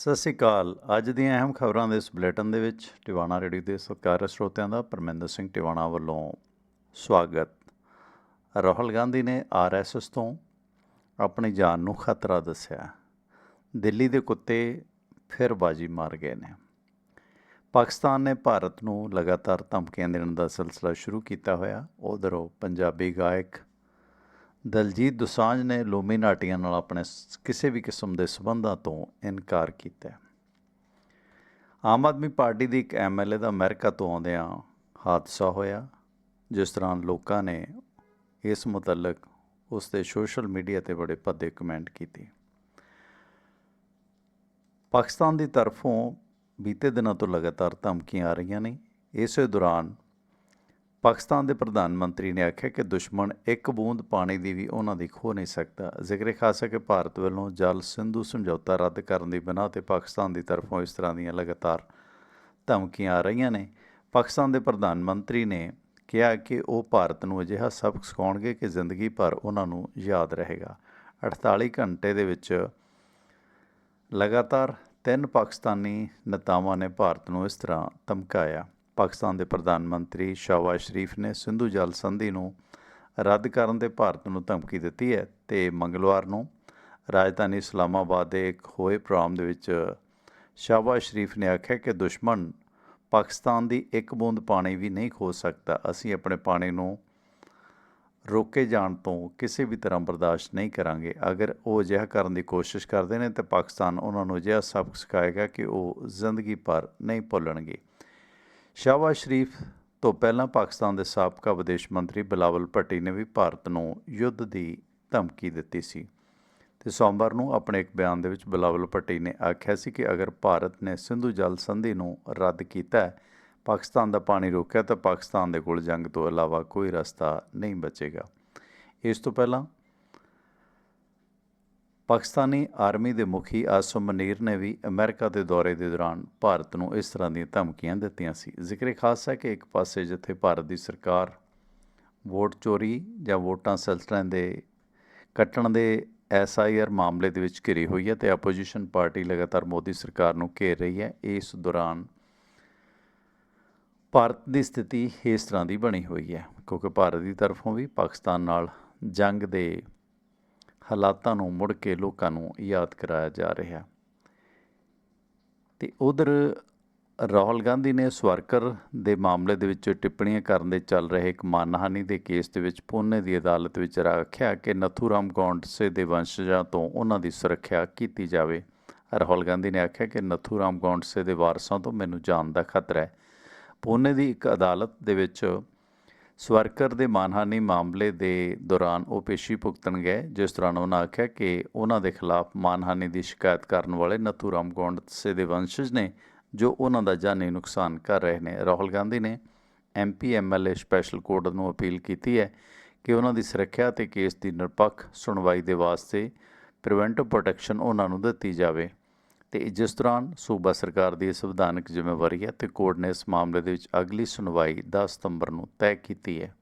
ਸਤਿ ਸ਼੍ਰੀ ਅਕਾਲ। ਅੱਜ ਦੀਆਂ ਅਹਿਮ ਖਬਰਾਂ ਦੇ ਇਸ ਬੁਲੇਟਿਨ ਦੇ ਵਿੱਚ ਟਿਵਾਣਾ ਰੇਡੀਓ ਦੇ ਸਤਿਕਾਰ ਸਰੋਤਿਆਂ ਦਾ ਪਰਮਿੰਦਰ ਸਿੰਘ ਟਿਵਾਣਾ ਵੱਲੋਂ ਸਵਾਗਤ। ਰਾਹੁਲ ਗਾਂਧੀ ਨੇ ਆਰਐਸਐਸ ਤੋਂ ਆਪਣੀ ਜਾਨ ਨੂੰ ਖਤਰਾ ਦੱਸਿਆ। ਦਿੱਲੀ ਦੇ ਕੁੱਤੇ ਫਿਰ ਬਾਜੀ ਮਾਰ ਗਏ ਨੇ। ਪਾਕਿਸਤਾਨ ਨੇ ਭਾਰਤ ਨੂੰ ਲਗਾਤਾਰ ਧਮਕੀਆਂ ਦੇਣ ਦਾ ਸਿਲਸਿਲਾ ਸ਼ੁਰੂ ਕੀਤਾ ਹੋਇਆ। ਉਧਰੋਂ ਪੰਜਾਬੀ ਗਾਇਕ ਦਲਜੀਤ ਦੋਸਾਂਝ ਨੇ ਲੋਮੀ ਨਾਟੀਆਂ ਨਾਲ ਆਪਣੇ ਕਿਸੇ ਵੀ ਕਿਸਮ ਦੇ ਸਬੰਧਾਂ ਤੋਂ ਇਨਕਾਰ ਕੀਤਾ ਆਮ ਆਦਮੀ ਪਾਰਟੀ ਦੀ ਇੱਕ ਐਮਐਲਏ ਦਾ ਅਮਰੀਕਾ ਤੋਂ ਆਉਂਦਿਆਂ ਹਾਦਸਾ ਹੋਇਆ, ਜਿਸ ਤਰ੍ਹਾਂ ਲੋਕਾਂ ਨੇ ਇਸ ਮੁਤਲਕ ਉਸ ਦੇ ਸੋਸ਼ਲ ਮੀਡੀਆ ਤੇ ਬੜੇ ਭੱਦੇ ਕਮੈਂਟ ਕੀਤੇ। ਪਾਕਿਸਤਾਨ ਦੀ ਤਰਫੋਂ ਬੀਤੇ ਦਿਨਾਂ ਤੋਂ ਲਗਾਤਾਰ ਧਮਕੀਆਂ ਆ ਰਹੀਆਂ ਨੇ। ਇਸੇ ਦੌਰਾਨ ਪਾਕਿਸਤਾਨ ਦੇ ਪ੍ਰਧਾਨ ਮੰਤਰੀ ਨੇ ਆਖਿਆ ਕਿ ਦੁਸ਼ਮਣ ਇੱਕ ਬੂੰਦ ਪਾਣੀ ਦੀ ਵੀ ਉਹਨਾਂ ਦੀ ਖੋ ਨਹੀਂ ਸਕਦਾ। ਜ਼ਿਕਰ ਖਾਸ ਹੈ ਕਿ ਭਾਰਤ ਵੱਲੋਂ ਜਲ ਸਿੰਧੂ ਸਮਝੌਤਾ ਰੱਦ ਕਰਨ ਦੀ ਬਿਨਾਂ ਤੇ ਪਾਕਿਸਤਾਨ ਦੀ ਤਰਫੋਂ ਇਸ ਤਰ੍ਹਾਂ ਦੀਆਂ ਲਗਾਤਾਰ ਧਮਕੀਆਂ ਆ ਰਹੀਆਂ ਨੇ। ਪਾਕਿਸਤਾਨ ਦੇ ਪ੍ਰਧਾਨ ਮੰਤਰੀ ਨੇ ਕਿਹਾ ਕਿ ਉਹ ਭਾਰਤ ਨੂੰ ਅਜਿਹਾ ਸਬਕ ਸਿਖਾਉਣਗੇ ਕਿ ਜ਼ਿੰਦਗੀ ਭਰ ਉਹਨਾਂ ਨੂੰ ਯਾਦ ਰਹੇਗਾ। 48 ਘੰਟੇ ਦੇ ਵਿੱਚ ਲਗਾਤਾਰ ਤਿੰਨ ਪਾਕਿਸਤਾਨੀ ਨੇਤਾਵਾਂ ਨੇ ਭਾਰਤ ਨੂੰ ਇਸ ਤਰ੍ਹਾਂ ਧਮਕਾਇਆ। ਪਾਕਿਸਤਾਨ ਦੇ ਪ੍ਰਧਾਨ ਮੰਤਰੀ ਸ਼ਾਹਬਾਜ਼ ਸ਼ਰੀਫ ਨੇ ਸਿੰਧੂ ਜਲ ਸੰਧੀ ਨੂੰ ਰੱਦ ਕਰਨ ਦੇ ਭਾਰਤ ਨੂੰ ਧਮਕੀ ਦਿੱਤੀ ਹੈ ਤੇ ਮੰਗਲਵਾਰ ਨੂੰ ਰਾਜਧਾਨੀ ਇਸਲਾਮਾਬਾਦ ਦੇ ਇੱਕ ਹੋਏ ਪ੍ਰੋਗਰਾਮ ਦੇ ਵਿੱਚ ਸ਼ਾਹਬਾਜ਼ ਸ਼ਰੀਫ ਨੇ ਆਖਿਆ ਕਿ ਦੁਸ਼ਮਣ ਪਾਕਿਸਤਾਨ ਦੀ ਇੱਕ ਬੂੰਦ ਪਾਣੀ ਵੀ ਨਹੀਂ ਖੋ ਸਕਦਾ। ਅਸੀਂ ਆਪਣੇ ਪਾਣੀ ਨੂੰ ਰੋਕੇ ਜਾਣ ਤੋਂ ਕਿਸੇ ਵੀ ਤਰ੍ਹਾਂ ਬਰਦਾਸ਼ਤ ਨਹੀਂ ਕਰਾਂਗੇ। ਅਗਰ ਉਹ ਅਜਿਹਾ ਕਰਨ ਦੀ ਕੋਸ਼ਿਸ਼ ਕਰਦੇ ਨੇ ਤਾਂ ਪਾਕਿਸਤਾਨ ਉਹਨਾਂ ਨੂੰ ਅਜਿਹਾ ਸਬਕ ਸਿਖਾਏਗਾ ਕਿ ਉਹ ਜ਼ਿੰਦਗੀ ਭਰ ਨਹੀਂ ਭੁੱਲਣਗੇ। ਸ਼ਾਹਬਾਜ਼ ਸ਼ਰੀਫ ਤੋਂ ਪਹਿਲਾਂ ਪਾਕਿਸਤਾਨ ਦੇ ਸਾਬਕਾ ਵਿਦੇਸ਼ ਮੰਤਰੀ ਬਿਲਾਵਲ ਭੱਟੀ ਨੇ ਵੀ ਭਾਰਤ ਨੂੰ ਯੁੱਧ ਦੀ ਧਮਕੀ ਦਿੱਤੀ ਸੀ। ਤੇ ਸੋਮਵਾਰ ਨੂੰ ਆਪਣੇ ਇੱਕ ਬਿਆਨ ਦੇ ਵਿੱਚ ਬਿਲਾਵਲ ਭੱਟੀ ਨੇ ਆਖਿਆ ਸੀ ਕਿ ਅਗਰ ਭਾਰਤ ਨੇ ਸਿੰਧੂ ਜਲ ਸੰਧੀ ਨੂੰ ਰੱਦ ਕੀਤਾ ਹੈ, ਪਾਕਿਸਤਾਨ ਦਾ ਪਾਣੀ ਰੋਕਿਆ ਤਾਂ ਪਾਕਿਸਤਾਨ ਦੇ ਕੋਲ ਜੰਗ ਤੋਂ ਇਲਾਵਾ ਕੋਈ ਰਸਤਾ ਨਹੀਂ ਬਚੇਗਾ। ਇਸ ਤੋਂ ਪਹਿਲਾਂ ਪਾਕਿਸਤਾਨੀ ਆਰਮੀ ਦੇ ਮੁਖੀ ਆਸਮ ਮਨੀਰ ਨੇ ਵੀ ਅਮਰੀਕਾ ਦੇ ਦੌਰੇ ਦੇ ਦੌਰਾਨ ਭਾਰਤ ਨੂੰ ਇਸ ਤਰ੍ਹਾਂ ਦੀਆਂ ਧਮਕੀਆਂ ਦਿੱਤੀਆਂ ਸੀ। ਜ਼ਿਕਰ ਖਾਸ ਹੈ ਕਿ ਇੱਕ ਪਾਸੇ ਜਿੱਥੇ ਭਾਰਤ ਦੀ ਸਰਕਾਰ ਵੋਟ ਚੋਰੀ ਜਾਂ ਵੋਟਾਂ ਸਿਲਸਿਲਿਆਂ ਦੇ ਕੱਟਣ ਦੇ ਐਸਆਈਆਰ ਮਾਮਲੇ ਦੇ ਵਿੱਚ ਘਿਰੀ ਹੋਈ ਹੈ ਤੇ ਆਪੋਜੀਸ਼ਨ ਪਾਰਟੀ ਲਗਾਤਾਰ ਮੋਦੀ ਸਰਕਾਰ ਨੂੰ ਘੇਰ ਰਹੀ ਹੈ, ਇਸ ਦੌਰਾਨ ਭਾਰਤ ਦੀ ਸਥਿਤੀ ਇਸ ਤਰ੍ਹਾਂ ਦੀ ਬਣੀ ਹੋਈ ਹੈ। ਕਿਉਂਕਿ ਭਾਰਤ ਦੀ ਤਰਫੋਂ ਵੀ ਪਾਕਿਸਤਾਨ ਨਾਲ ਜੰਗ ਦੇ ਹਾਲਾਤਾਂ ਨੂੰ ਮੁੜ ਕੇ ਲੋਕਾਂ ਨੂੰ ਯਾਦ ਕਰਾਇਆ ਜਾ ਰਿਹਾ ਤੇ ਉਧਰ ਰਾਹੁਲ ਗਾਂਧੀ ਨੇ ਸਵਰਕਰ ਦੇ ਮਾਮਲੇ ਦੇ ਵਿੱਚ ਟਿੱਪਣੀਆਂ ਕਰਨ ਦੇ ਚੱਲ ਰਹੇ ਇੱਕ ਮਾਨਹਾਨੀ ਦੇ ਕੇਸ ਦੇ ਵਿੱਚ ਪੂਨੇ ਦੀ ਅਦਾਲਤ ਵਿੱਚ ਰੱਖਿਆ ਕਿ ਨਥੂਰਾਮ ਗੌਂਡਸੇ ਦੇ ਵੰਸ਼ਜਾਂ ਤੋਂ ਉਹਨਾਂ ਦੀ ਸੁਰੱਖਿਆ ਕੀਤੀ ਜਾਵੇ। ਰਾਹੁਲ ਗਾਂਧੀ ਨੇ ਆਖਿਆ ਕਿ ਨਥੂਰਾਮ ਗੌਂਡਸੇ ਦੇ ਵਾਰਸਾਂ ਤੋਂ ਮੈਨੂੰ ਜਾਨ ਦਾ ਖਤਰਾ ਹੈ। ਪੂਨੇ ਦੀ ਇੱਕ ਅਦਾਲਤ ਦੇ ਵਿੱਚ ਸਵਰਕਰ ਦੇ ਮਾਨਹਾਨੀ ਮਾਮਲੇ ਦੇ ਦੌਰਾਨ ਉਹ ਪੇਸ਼ੀ ਭੁਗਤਣ ਗਏ, ਜਿਸ ਦੌਰਾਨ ਉਹਨਾਂ ਆਖਿਆ ਕਿ ਉਹਨਾਂ ਦੇ ਖਿਲਾਫ ਮਾਨਹਾਨੀ ਦੀ ਸ਼ਿਕਾਇਤ ਕਰਨ ਵਾਲੇ ਨਥੂਰਾਮ ਗੌਂਡਸੇ ਦੇ ਵੰਸ਼ਜ ਨੇ, ਜੋ ਉਹਨਾਂ ਦਾ ਜਾਨੀ ਨੁਕਸਾਨ ਕਰ ਰਹੇ ਨੇ। ਰਾਹੁਲ ਗਾਂਧੀ ਨੇ ਐਮਪੀ ਐਮਐਲਏ ਸਪੈਸ਼ਲ ਕੋਰਟ ਨੂੰ ਅਪੀਲ ਕੀਤੀ ਹੈ ਕਿ ਉਹਨਾਂ ਦੀ ਸੁਰੱਖਿਆ ਤੇ ਕੇਸ ਦੀ ਨਿਰਪੱਖ ਸੁਣਵਾਈ ਦੇ ਵਾਸਤੇ ਪ੍ਰੀਵੈਂਟਿਵ ਪ੍ਰੋਟੈਕਸ਼ਨ ਉਹਨਾਂ ਨੂੰ ਦਿੱਤੀ ਜਾਵੇ। ਤੇ ਜਿਸ ਦੌਰਾਨ ਸੂਬਾ ਸਰਕਾਰ ਦੀ ਸੰਵਿਧਾਨਕ ਜ਼ਿੰਮੇਵਾਰੀ ਹੈ ਤੇ ਕੋਰਟ ਨੇ ਇਸ ਮਾਮਲੇ ਦੇ ਵਿੱਚ ਅਗਲੀ ਸੁਣਵਾਈ 10 ਸਤੰਬਰ ਨੂੰ ਤੈਅ ਕੀਤੀ ਹੈ।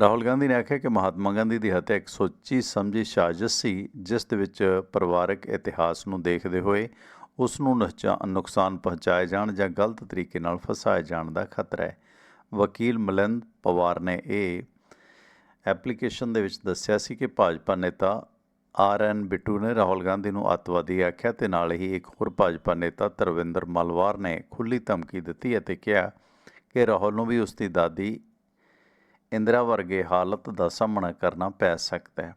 ਰਾਹੁਲ ਗਾਂਧੀ ਨੇ ਆਖਿਆ ਕਿ ਮਹਾਤਮਾ ਗਾਂਧੀ ਦੀ ਹੱਤਿਆ ਇੱਕ ਸੋਚੀ ਸਮਝੀ ਸਾਜ਼ਿਸ਼ ਸੀ, ਜਿਸ ਦੇ ਵਿੱਚ ਪਰਿਵਾਰਕ ਇਤਿਹਾਸ ਨੂੰ ਦੇਖਦੇ ਹੋਏ ਉਸ ਨੂੰ ਨੁਚਾ- ਨੁਕਸਾਨ ਪਹੁੰਚਾਏ ਜਾਣ ਜਾਂ ਗਲਤ ਤਰੀਕੇ ਨਾਲ ਫਸਾਏ ਜਾਣ ਦਾ ਖਤਰਾ ਹੈ। ਵਕੀਲ ਮਲਿੰਦ ਪਵਾਰ ਨੇ ਇਹ ਐਪਲੀਕੇਸ਼ਨ ਦੇ ਵਿੱਚ ਦੱਸਿਆ ਸੀ ਕਿ ਭਾਜਪਾ ਨੇਤਾ ਆਰ ਐਨ ਬਿੱਟੂ ਨੇ ਰਾਹੁਲ ਗਾਂਧੀ ਨੂੰ ਅੱਤਵਾਦੀ ਆਖਿਆ ਤੇ ਨਾਲ ਹੀ ਇੱਕ ਹੋਰ ਭਾਜਪਾ ਨੇਤਾ ਤਰਵਿੰਦਰ ਮਲਵਾਰ ਨੇ ਖੁੱਲੀ ਧਮਕੀ ਦਿੱਤੀ ਅਤੇ ਕਿਹਾ ਕਿ ਰਾਹੁਲ ਨੂੰ ਵੀ ਉਸ ਦੀ ਦਾਦੀ ਇੰਦਰਾ ਵਰਗੇ ਹਾਲਤ ਦਾ ਸਾਹਮਣਾ ਕਰਨਾ ਪੈ ਸਕਦਾ ਹੈ।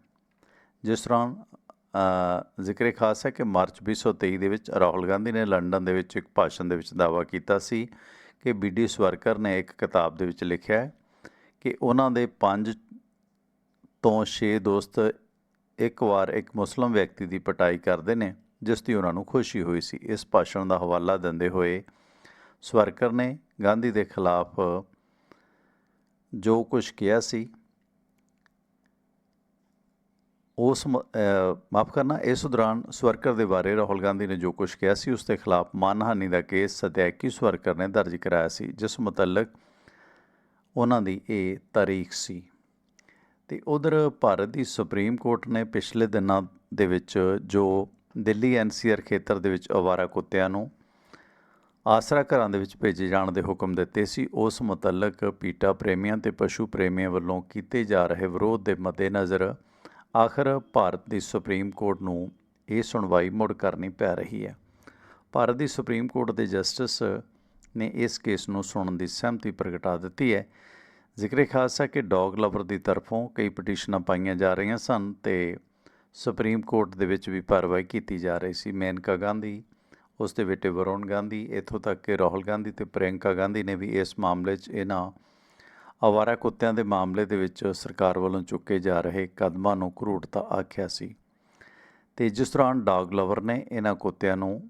ਜਿਸ ਦੌਰਾਨ ਜ਼ਿਕਰ ਖਾਸ ਹੈ ਕਿ ਮਾਰਚ 2023 ਦੇ ਵਿੱਚ ਰਾਹੁਲ ਗਾਂਧੀ ਨੇ ਲੰਡਨ ਦੇ ਵਿੱਚ ਇੱਕ ਭਾਸ਼ਣ ਦੇ ਵਿੱਚ ਦਾਅਵਾ ਕੀਤਾ ਸੀ ਕਿ ਬੀਡੀ ਸਵਰਕਰ ਨੇ ਇੱਕ ਕਿਤਾਬ ਦੇ ਵਿੱਚ ਲਿਖਿਆ ਹੈ ਕਿ ਉਹਨਾਂ ਦੇ ਪੰਜ ਤੋਂ 6 ਦੋਸਤ ਇੱਕ ਵਾਰ ਇੱਕ ਮੁਸਲਮ ਵਿਅਕਤੀ ਦੀ ਪਟਾਈ ਕਰਦੇ ਨੇ, ਜਿਸ ਦੀ ਉਹਨਾਂ ਨੂੰ ਖੁਸ਼ੀ ਹੋਈ ਸੀ। ਇਸ ਭਾਸ਼ਣ ਦਾ ਹਵਾਲਾ ਦਿੰਦੇ ਹੋਏ ਸਵਰਕਰ ਨੇ ਗਾਂਧੀ ਦੇ ਖਿਲਾਫ ਜੋ ਕੁਝ ਕਿਹਾ ਸੀ, ਉਸ ਮਾਫ ਕਰਨਾ, ਇਸ ਦੌਰਾਨ ਸਵਰਕਰ ਦੇ ਬਾਰੇ ਰਾਹੁਲ ਗਾਂਧੀ ਨੇ ਜੋ ਕੁਝ ਕਿਹਾ ਸੀ, ਉਸ ਦੇ ਖਿਲਾਫ ਮਾਨਹਾਨੀ ਦਾ ਕੇਸ ਸਤਿਆਕੀ ਸਵਰਕਰ ਨੇ ਦਰਜ ਕਰਾਇਆ ਸੀ, ਜਿਸ ਮੁਤਲਕ ਉਹਨਾਂ ਦੀ ਇਹ ਤਾਰੀਖ ਸੀ। ਤੇ ਉਧਰ ਭਾਰਤ ਦੀ ਸੁਪਰੀਮ ਕੋਰਟ ਨੇ ਪਿਛਲੇ ਦਿਨਾਂ ਦੇ ਵਿੱਚ ਜੋ ਦਿੱਲੀ ਐਨਸੀਆਰ ਖੇਤਰ ਦੇ ਵਿੱਚ ਅਵਾਰਾ ਕੁੱਤਿਆਂ ਨੂੰ ਆਸਰਾ ਘਰਾਂ ਦੇ ਵਿੱਚ ਭੇਜੇ ਜਾਣ ਦੇ ਹੁਕਮ ਦਿੱਤੇ ਸੀ, ਉਸ ਮੁਤਲਕ ਪੀਟਾ ਪ੍ਰੇਮੀਆਂ ਤੇ ਪਸ਼ੂ ਪ੍ਰੇਮੀਆਂ ਵੱਲੋਂ ਕੀਤੇ ਜਾ ਰਹੇ ਵਿਰੋਧ ਦੇ ਮੱਦੇਨਜ਼ਰ ਆਖਰ ਭਾਰਤ ਦੀ ਸੁਪਰੀਮ ਕੋਰਟ ਨੂੰ ਇਹ ਸੁਣਵਾਈ ਮੁੜ ਕਰਨੀ ਪੈ ਰਹੀ ਹੈ। ਭਾਰਤ ਦੀ ਸੁਪਰੀਮ ਕੋਰਟ ਦੇ ਜਸਟਿਸ ਨੇ ਇਸ ਕੇਸ ਨੂੰ ਸੁਣਨ ਦੀ ਸਹਿਮਤੀ ਪ੍ਰਗਟਾ ਦਿੱਤੀ ਹੈ। ਜ਼ਿਕਰ ਖਾਸ ਹੈ ਕਿ ਡੌਗ ਲਵਰ ਦੀ ਤਰਫੋਂ ਕਈ ਪਟੀਸ਼ਨਾਂ ਪਾਈਆਂ ਜਾ ਰਹੀਆਂ ਸਨ ਤੇ ਸੁਪਰੀਮ ਕੋਰਟ ਦੇ ਵਿੱਚ ਵੀ ਕਾਰਵਾਈ ਕੀਤੀ ਜਾ ਰਹੀ ਸੀ। ਮੇਨਕਾ ਗਾਂਧੀ, ਉਸ ਦੇ ਬੇਟੇ ਵਰੁਣ ਗਾਂਧੀ, ਇੱਥੋਂ ਤੱਕ ਕਿ ਰਾਹੁਲ ਗਾਂਧੀ ਤੇ ਪ੍ਰਿਯੰਕਾ ਗਾਂਧੀ ਨੇ ਵੀ ਇਸ ਮਾਮਲੇ 'ਚ ਇਹਨਾਂ ਅਵਾਰਾ ਕੁੱਤਿਆਂ ਦੇ ਮਾਮਲੇ ਦੇ ਵਿੱਚ ਸਰਕਾਰ ਵੱਲੋਂ ਚੁੱਕੇ ਜਾ ਰਹੇ ਕਦਮਾਂ ਨੂੰ ਕਰੂਟਤਾ ਆਖਿਆ ਸੀ। ਤੇ ਜਿਸ ਦੌਰਾਨ ਡੌਗ ਲਵਰ ਨੇ ਇਹਨਾਂ ਕੁੱਤਿਆਂ ਨੂੰ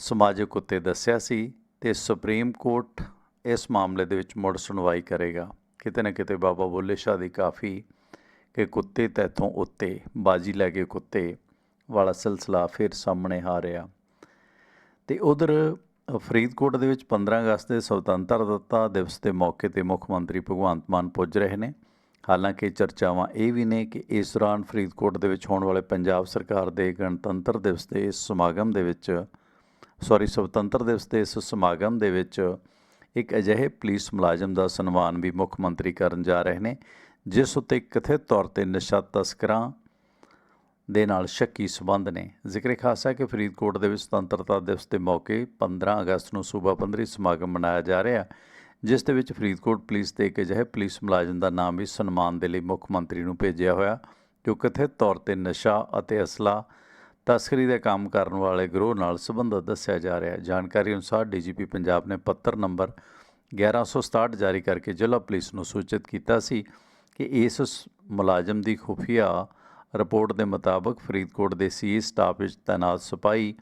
ਸਮਾਜਿਕ ਕੁੱਤੇ ਦੱਸਿਆ ਸੀ ਤੇ ਸੁਪਰੀਮ ਕੋਰਟ ਇਸ ਮਾਮਲੇ ਦੇ ਵਿੱਚ ਮੁੜ ਸੁਣਵਾਈ ਕਰੇਗਾ। ਕਿਤੇ ਨਾ ਕਿਤੇ ਬਾਬਾ ਬੋਲੇ ਸ਼ਾਹ ਦੀ ਕਾਫੀ ਕਿ ਕੁੱਤੇ ਤੈਥੋਂ ਉੱਤੇ, ਬਾਜੀ ਲੈ ਕੇ ਕੁੱਤੇ ਵਾਲਾ ਸਿਲਸਿਲਾ ਫਿਰ ਸਾਹਮਣੇ ਆ ਰਿਹਾ। ਤੇ ਉਧਰ ਫਰੀਦਕੋਟ ਦੇ ਵਿੱਚ 15 ਅਗਸਤ ਦੇ ਸੁਤੰਤਰਤਾ ਦਿਵਸ ਦੇ ਮੌਕੇ ਤੇ ਮੁੱਖ ਮੰਤਰੀ ਭਗਵੰਤ ਮਾਨ ਪੁੱਜ ਰਹੇ ਨੇ। ਹਾਲਾਂਕਿ ਚਰਚਾਵਾਂ ਇਹ ਵੀ ਨੇ ਕਿ ਇਸ ਦੌਰਾਨ ਫਰੀਦਕੋਟ ਦੇ ਵਿੱਚ ਹੋਣ ਵਾਲੇ ਪੰਜਾਬ ਸਰਕਾਰ ਦੇ ਗਣਤੰਤਰ ਦਿਵਸ ਦੇ ਇਸ ਸਮਾਗਮ ਦੇ ਵਿੱਚ ਸੌਰੀ ਸੁਤੰਤਰ ਦਿਵਸ ਦੇ ਇਸ ਸਮਾਗਮ ਦੇ ਵਿੱਚ ਇੱਕ ਅਜਿਹੇ ਪੁਲਿਸ ਮੁਲਾਜ਼ਮ ਦਾ ਸਨਮਾਨ ਵੀ ਮੁੱਖ ਮੰਤਰੀ ਕਰਨ ਜਾ ਰਹੇ ਨੇ, ਜਿਸ ਉੱਤੇ ਕਥਿਤ ਤੌਰ ਤੇ ਨਸ਼ਾ ਤਸਕਰਾਂ ਦੇ ਨਾਲ ਸ਼ੱਕੀ ਸਬੰਧ ਨੇ। ਜ਼ਿਕਰ ਖਾਸ ਹੈ ਕਿ ਫਰੀਦਕੋਟ ਦੇ ਵਿੱਚ ਸੁਤੰਤਰਤਾ ਦਿਵਸ ਦੇ ਮੌਕੇ 15 ਅਗਸਤ ਨੂੰ ਸੂਬਾ ਪੰਦਰੀ ਸਮਾਗਮ ਮਨਾਇਆ ਜਾ ਰਿਹਾ, ਜਿਸ ਦੇ ਵਿੱਚ ਫਰੀਦਕੋਟ ਪੁਲਿਸ ਦੇ ਇੱਕ ਅਜਿਹੇ ਪੁਲਿਸ ਮੁਲਾਜ਼ਮ ਦਾ ਨਾਮ ਵੀ ਸਨਮਾਨ ਦੇ ਲਈ ਮੁੱਖ ਮੰਤਰੀ ਨੂੰ ਭੇਜਿਆ ਹੋਇਆ, ਜੋ ਕਥਿਤ ਤੌਰ ਤੇ ਨਸ਼ਾ ਅਤੇ ਅਸਲਾ ਤਸਕਰੀ ਦਾ ਕੰਮ ਕਰਨ ਵਾਲੇ ਗਰੋਹ ਨਾਲ ਸੰਬੰਧਿਤ ਦੱਸਿਆ ਜਾ ਰਿਹਾ ਹੈ। ਜਾਣਕਾਰੀ ਅਨੁਸਾਰ ਡੀਜੀਪੀ ਪੰਜਾਬ ਨੇ ਪੱਤਰ ਨੰਬਰ 1167 ਜਾਰੀ ਕਰਕੇ ਜ਼ਿਲ੍ਹਾ ਪੁਲਿਸ ਨੂੰ ਸੂਚਿਤ ਕੀਤਾ ਸੀ ਕਿ ਇਸ ਮੁਲਾਜ਼ਮ ਦੀ ਖੁਫੀਆ ਰਿਪੋਰਟ ਦੇ ਮੁਤਾਬਕ ਫਰੀਦਕੋਟ ਦੇ ਸੀ ਸਟਾਫ ਵਿੱਚ ਤਾਇਨਾਤ ਸਿਪਾਹੀ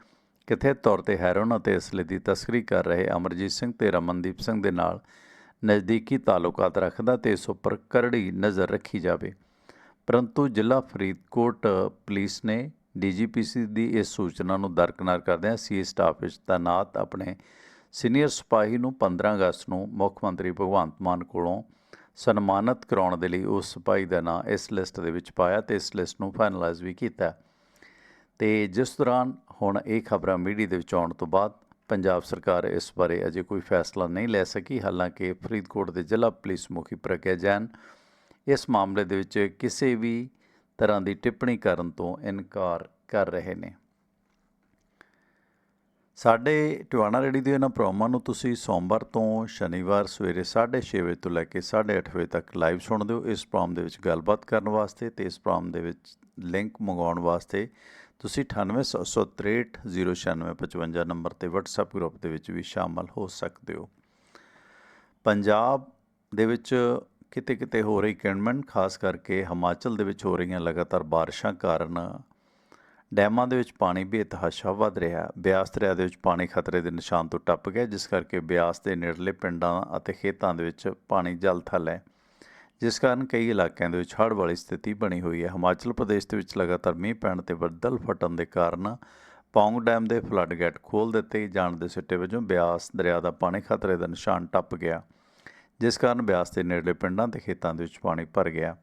ਕਥਿਤ ਤੌਰ ਤੇ ਹੈਰੋਨ ਅਤੇ ਅਸਲੇ ਦੀ ਤਸਕਰੀ ਕਰ ਰਹੇ ਅਮਰਜੀਤ ਸਿੰਘ ਤੇ ਰਮਨਦੀਪ ਸਿੰਘ ਦੇ ਨਾਲ ਨਜ਼ਦੀਕੀ ਤਾਲੁਕਾਤ ਰੱਖਦਾ ਤੇ ਇਸ ਉੱਪਰ ਕਰੜੀ ਨਜ਼ਰ ਰੱਖੀ ਜਾਵੇ। ਪਰੰਤੂ ਜ਼ਿਲ੍ਹਾ ਫਰੀਦਕੋਟ ਪੁਲਿਸ ਨੇ ਡੀਜੀਪੀਸੀ ਦੀ ਇਸ ਸੂਚਨਾ ਨੂੰ ਦਰਕਨਾਰ ਕਰਦਿਆਂ ਸੀ ਸਟਾਫ ਵਿੱਚ ਤੈਨਾਤ ਆਪਣੇ ਸੀਨੀਅਰ ਸਿਪਾਹੀ ਨੂੰ 15 ਅਗਸਤ ਨੂੰ ਮੁੱਖ ਮੰਤਰੀ ਭਗਵੰਤ ਮਾਨ ਕੋਲੋਂ ਸਨਮਾਨਿਤ ਕਰਾਉਣ ਦੇ ਲਈ ਉਸ ਸਿਪਾਹੀ ਦਾ ਨਾਂ ਇਸ ਲਿਸਟ ਦੇ ਵਿੱਚ ਪਾਇਆ ਤੇ ਇਸ ਲਿਸਟ ਨੂੰ ਫਾਈਨਲਾਈਜ਼ ਵੀ ਕੀਤਾ। ਤੇ ਜਿਸ ਦੌਰਾਨ ਹੁਣ ਇਹ ਖਬਰਾਂ ਮੀਡੀਆ ਦੇ ਵਿੱਚ ਆਉਣ ਤੋਂ ਬਾਅਦ ਪੰਜਾਬ ਸਰਕਾਰ ਇਸ ਬਾਰੇ ਅਜੇ ਕੋਈ ਫੈਸਲਾ ਨਹੀਂ ਲੈ ਸਕੀ। ਹਾਲਾਂਕਿ ਫਰੀਦਕੋਟ ਦੇ ਜ਼ਿਲ੍ਹਾ ਪੁਲਿਸ ਮੁਖੀ ਪ੍ਰਗਿਆ ਜੈਨ ਇਸ ਮਾਮਲੇ ਦੇ ਵਿੱਚ ਕਿਸੇ ਵੀ ਤਰ੍ਹਾਂ ਦੀ ਟਿੱਪਣੀ ਕਰਨ ਤੋਂ ਇਨਕਾਰ ਕਰ ਰਹੇ ਨੇ। ਸਾਡੇ ਟਿਵਾਣਾ ਰੇਡੀ ਦੇ ਇਹਨਾਂ ਪ੍ਰੋਗਰਾਮਾਂ ਨੂੰ ਤੁਸੀਂ ਸੋਮਵਾਰ ਤੋਂ ਸ਼ਨੀਵਾਰ ਸਵੇਰੇ 6:30 ਵਜੇ ਤੋਂ ਲੈ ਕੇ 8:30 ਵਜੇ ਤੱਕ ਲਾਈਵ ਸੁਣਦੇ ਹੋ। ਇਸ ਪ੍ਰੋਗਰਾਮ ਦੇ ਵਿੱਚ ਗੱਲਬਾਤ ਕਰਨ ਵਾਸਤੇ ਤੇ ਇਸ ਪ੍ਰੋਗਰਾਮ ਦੇ ਵਿੱਚ ਲਿੰਕ ਮੰਗਵਾਉਣ ਵਾਸਤੇ ਤੁਸੀਂ 9863096555 ਨੰਬਰ ਤੇ WhatsApp ਗਰੁੱਪ ਦੇ ਵਿੱਚ ਵੀ ਸ਼ਾਮਲ ਹੋ ਸਕਦੇ ਹੋ। ਪੰਜਾਬ ਦੇ ਵਿੱਚ ਕਿਤੇ ਕਿਤੇ ਹੋ ਰਹੀ ਕਿਣਮਣ ਖਾਸ ਕਰਕੇ ਹਿਮਾਚਲ ਦੇ ਵਿੱਚ ਹੋ ਰਹੀਆਂ ਲਗਾਤਾਰ ਬਾਰਿਸ਼ਾਂ ਕਾਰਨ ਡੈਮਾਂ ਦੇ ਵਿੱਚ ਪਾਣੀ ਵੀ ਇਤਹਾਸ਼ਾ ਵੱਧ ਰਿਹਾ ਬਿਆਸ ਦਰਿਆ ਦੇ ਵਿੱਚ ਪਾਣੀ ਖਤਰੇ ਦੇ ਨਿਸ਼ਾਨ ਤੋਂ ਟੱਪ ਗਿਆ, ਜਿਸ ਕਰਕੇ ਬਿਆਸ ਦੇ ਨੇੜਲੇ ਪਿੰਡਾਂ ਅਤੇ ਖੇਤਾਂ ਦੇ ਵਿੱਚ ਪਾਣੀ ਜਲ ਥਲ ਹੈ, ਜਿਸ ਕਾਰਨ ਕਈ ਇਲਾਕਿਆਂ ਦੇ ਵਿੱਚ ਹੜ੍ਹ ਵਾਲੀ ਸਥਿਤੀ ਬਣੀ ਹੋਈ ਹੈ। ਹਿਮਾਚਲ ਪ੍ਰਦੇਸ਼ ਦੇ ਵਿੱਚ ਲਗਾਤਾਰ ਮੀਂਹ ਪੈਣ ਤੇ ਬੱਦਲ ਫਟਣ ਦੇ ਕਾਰਨ ਪੌਂਗ ਡੈਮ ਦੇ ਫਲੱਡ ਗੇਟ ਖੋਲ੍ਹ ਦਿੱਤੇ, ਜਾਣ ਦੇ ਸਿੱਟੇ ਵਜੋਂ ਬਿਆਸ ਦਰਿਆ ਦਾ ਪਾਣੀ ਖਤਰੇ ਦਾ ਨਿਸ਼ਾਨ ਟੱਪ ਗਿਆ। ਜਿਸ ਕਾਰਨ ਬਿਆਸ ਦੇ ਨੇੜਲੇ ਪਿੰਡਾਂ ਤੇ ਖੇਤਾਂ ਦੇ ਵਿੱਚ ਪਾਣੀ ਭਰ ਗਿਆ।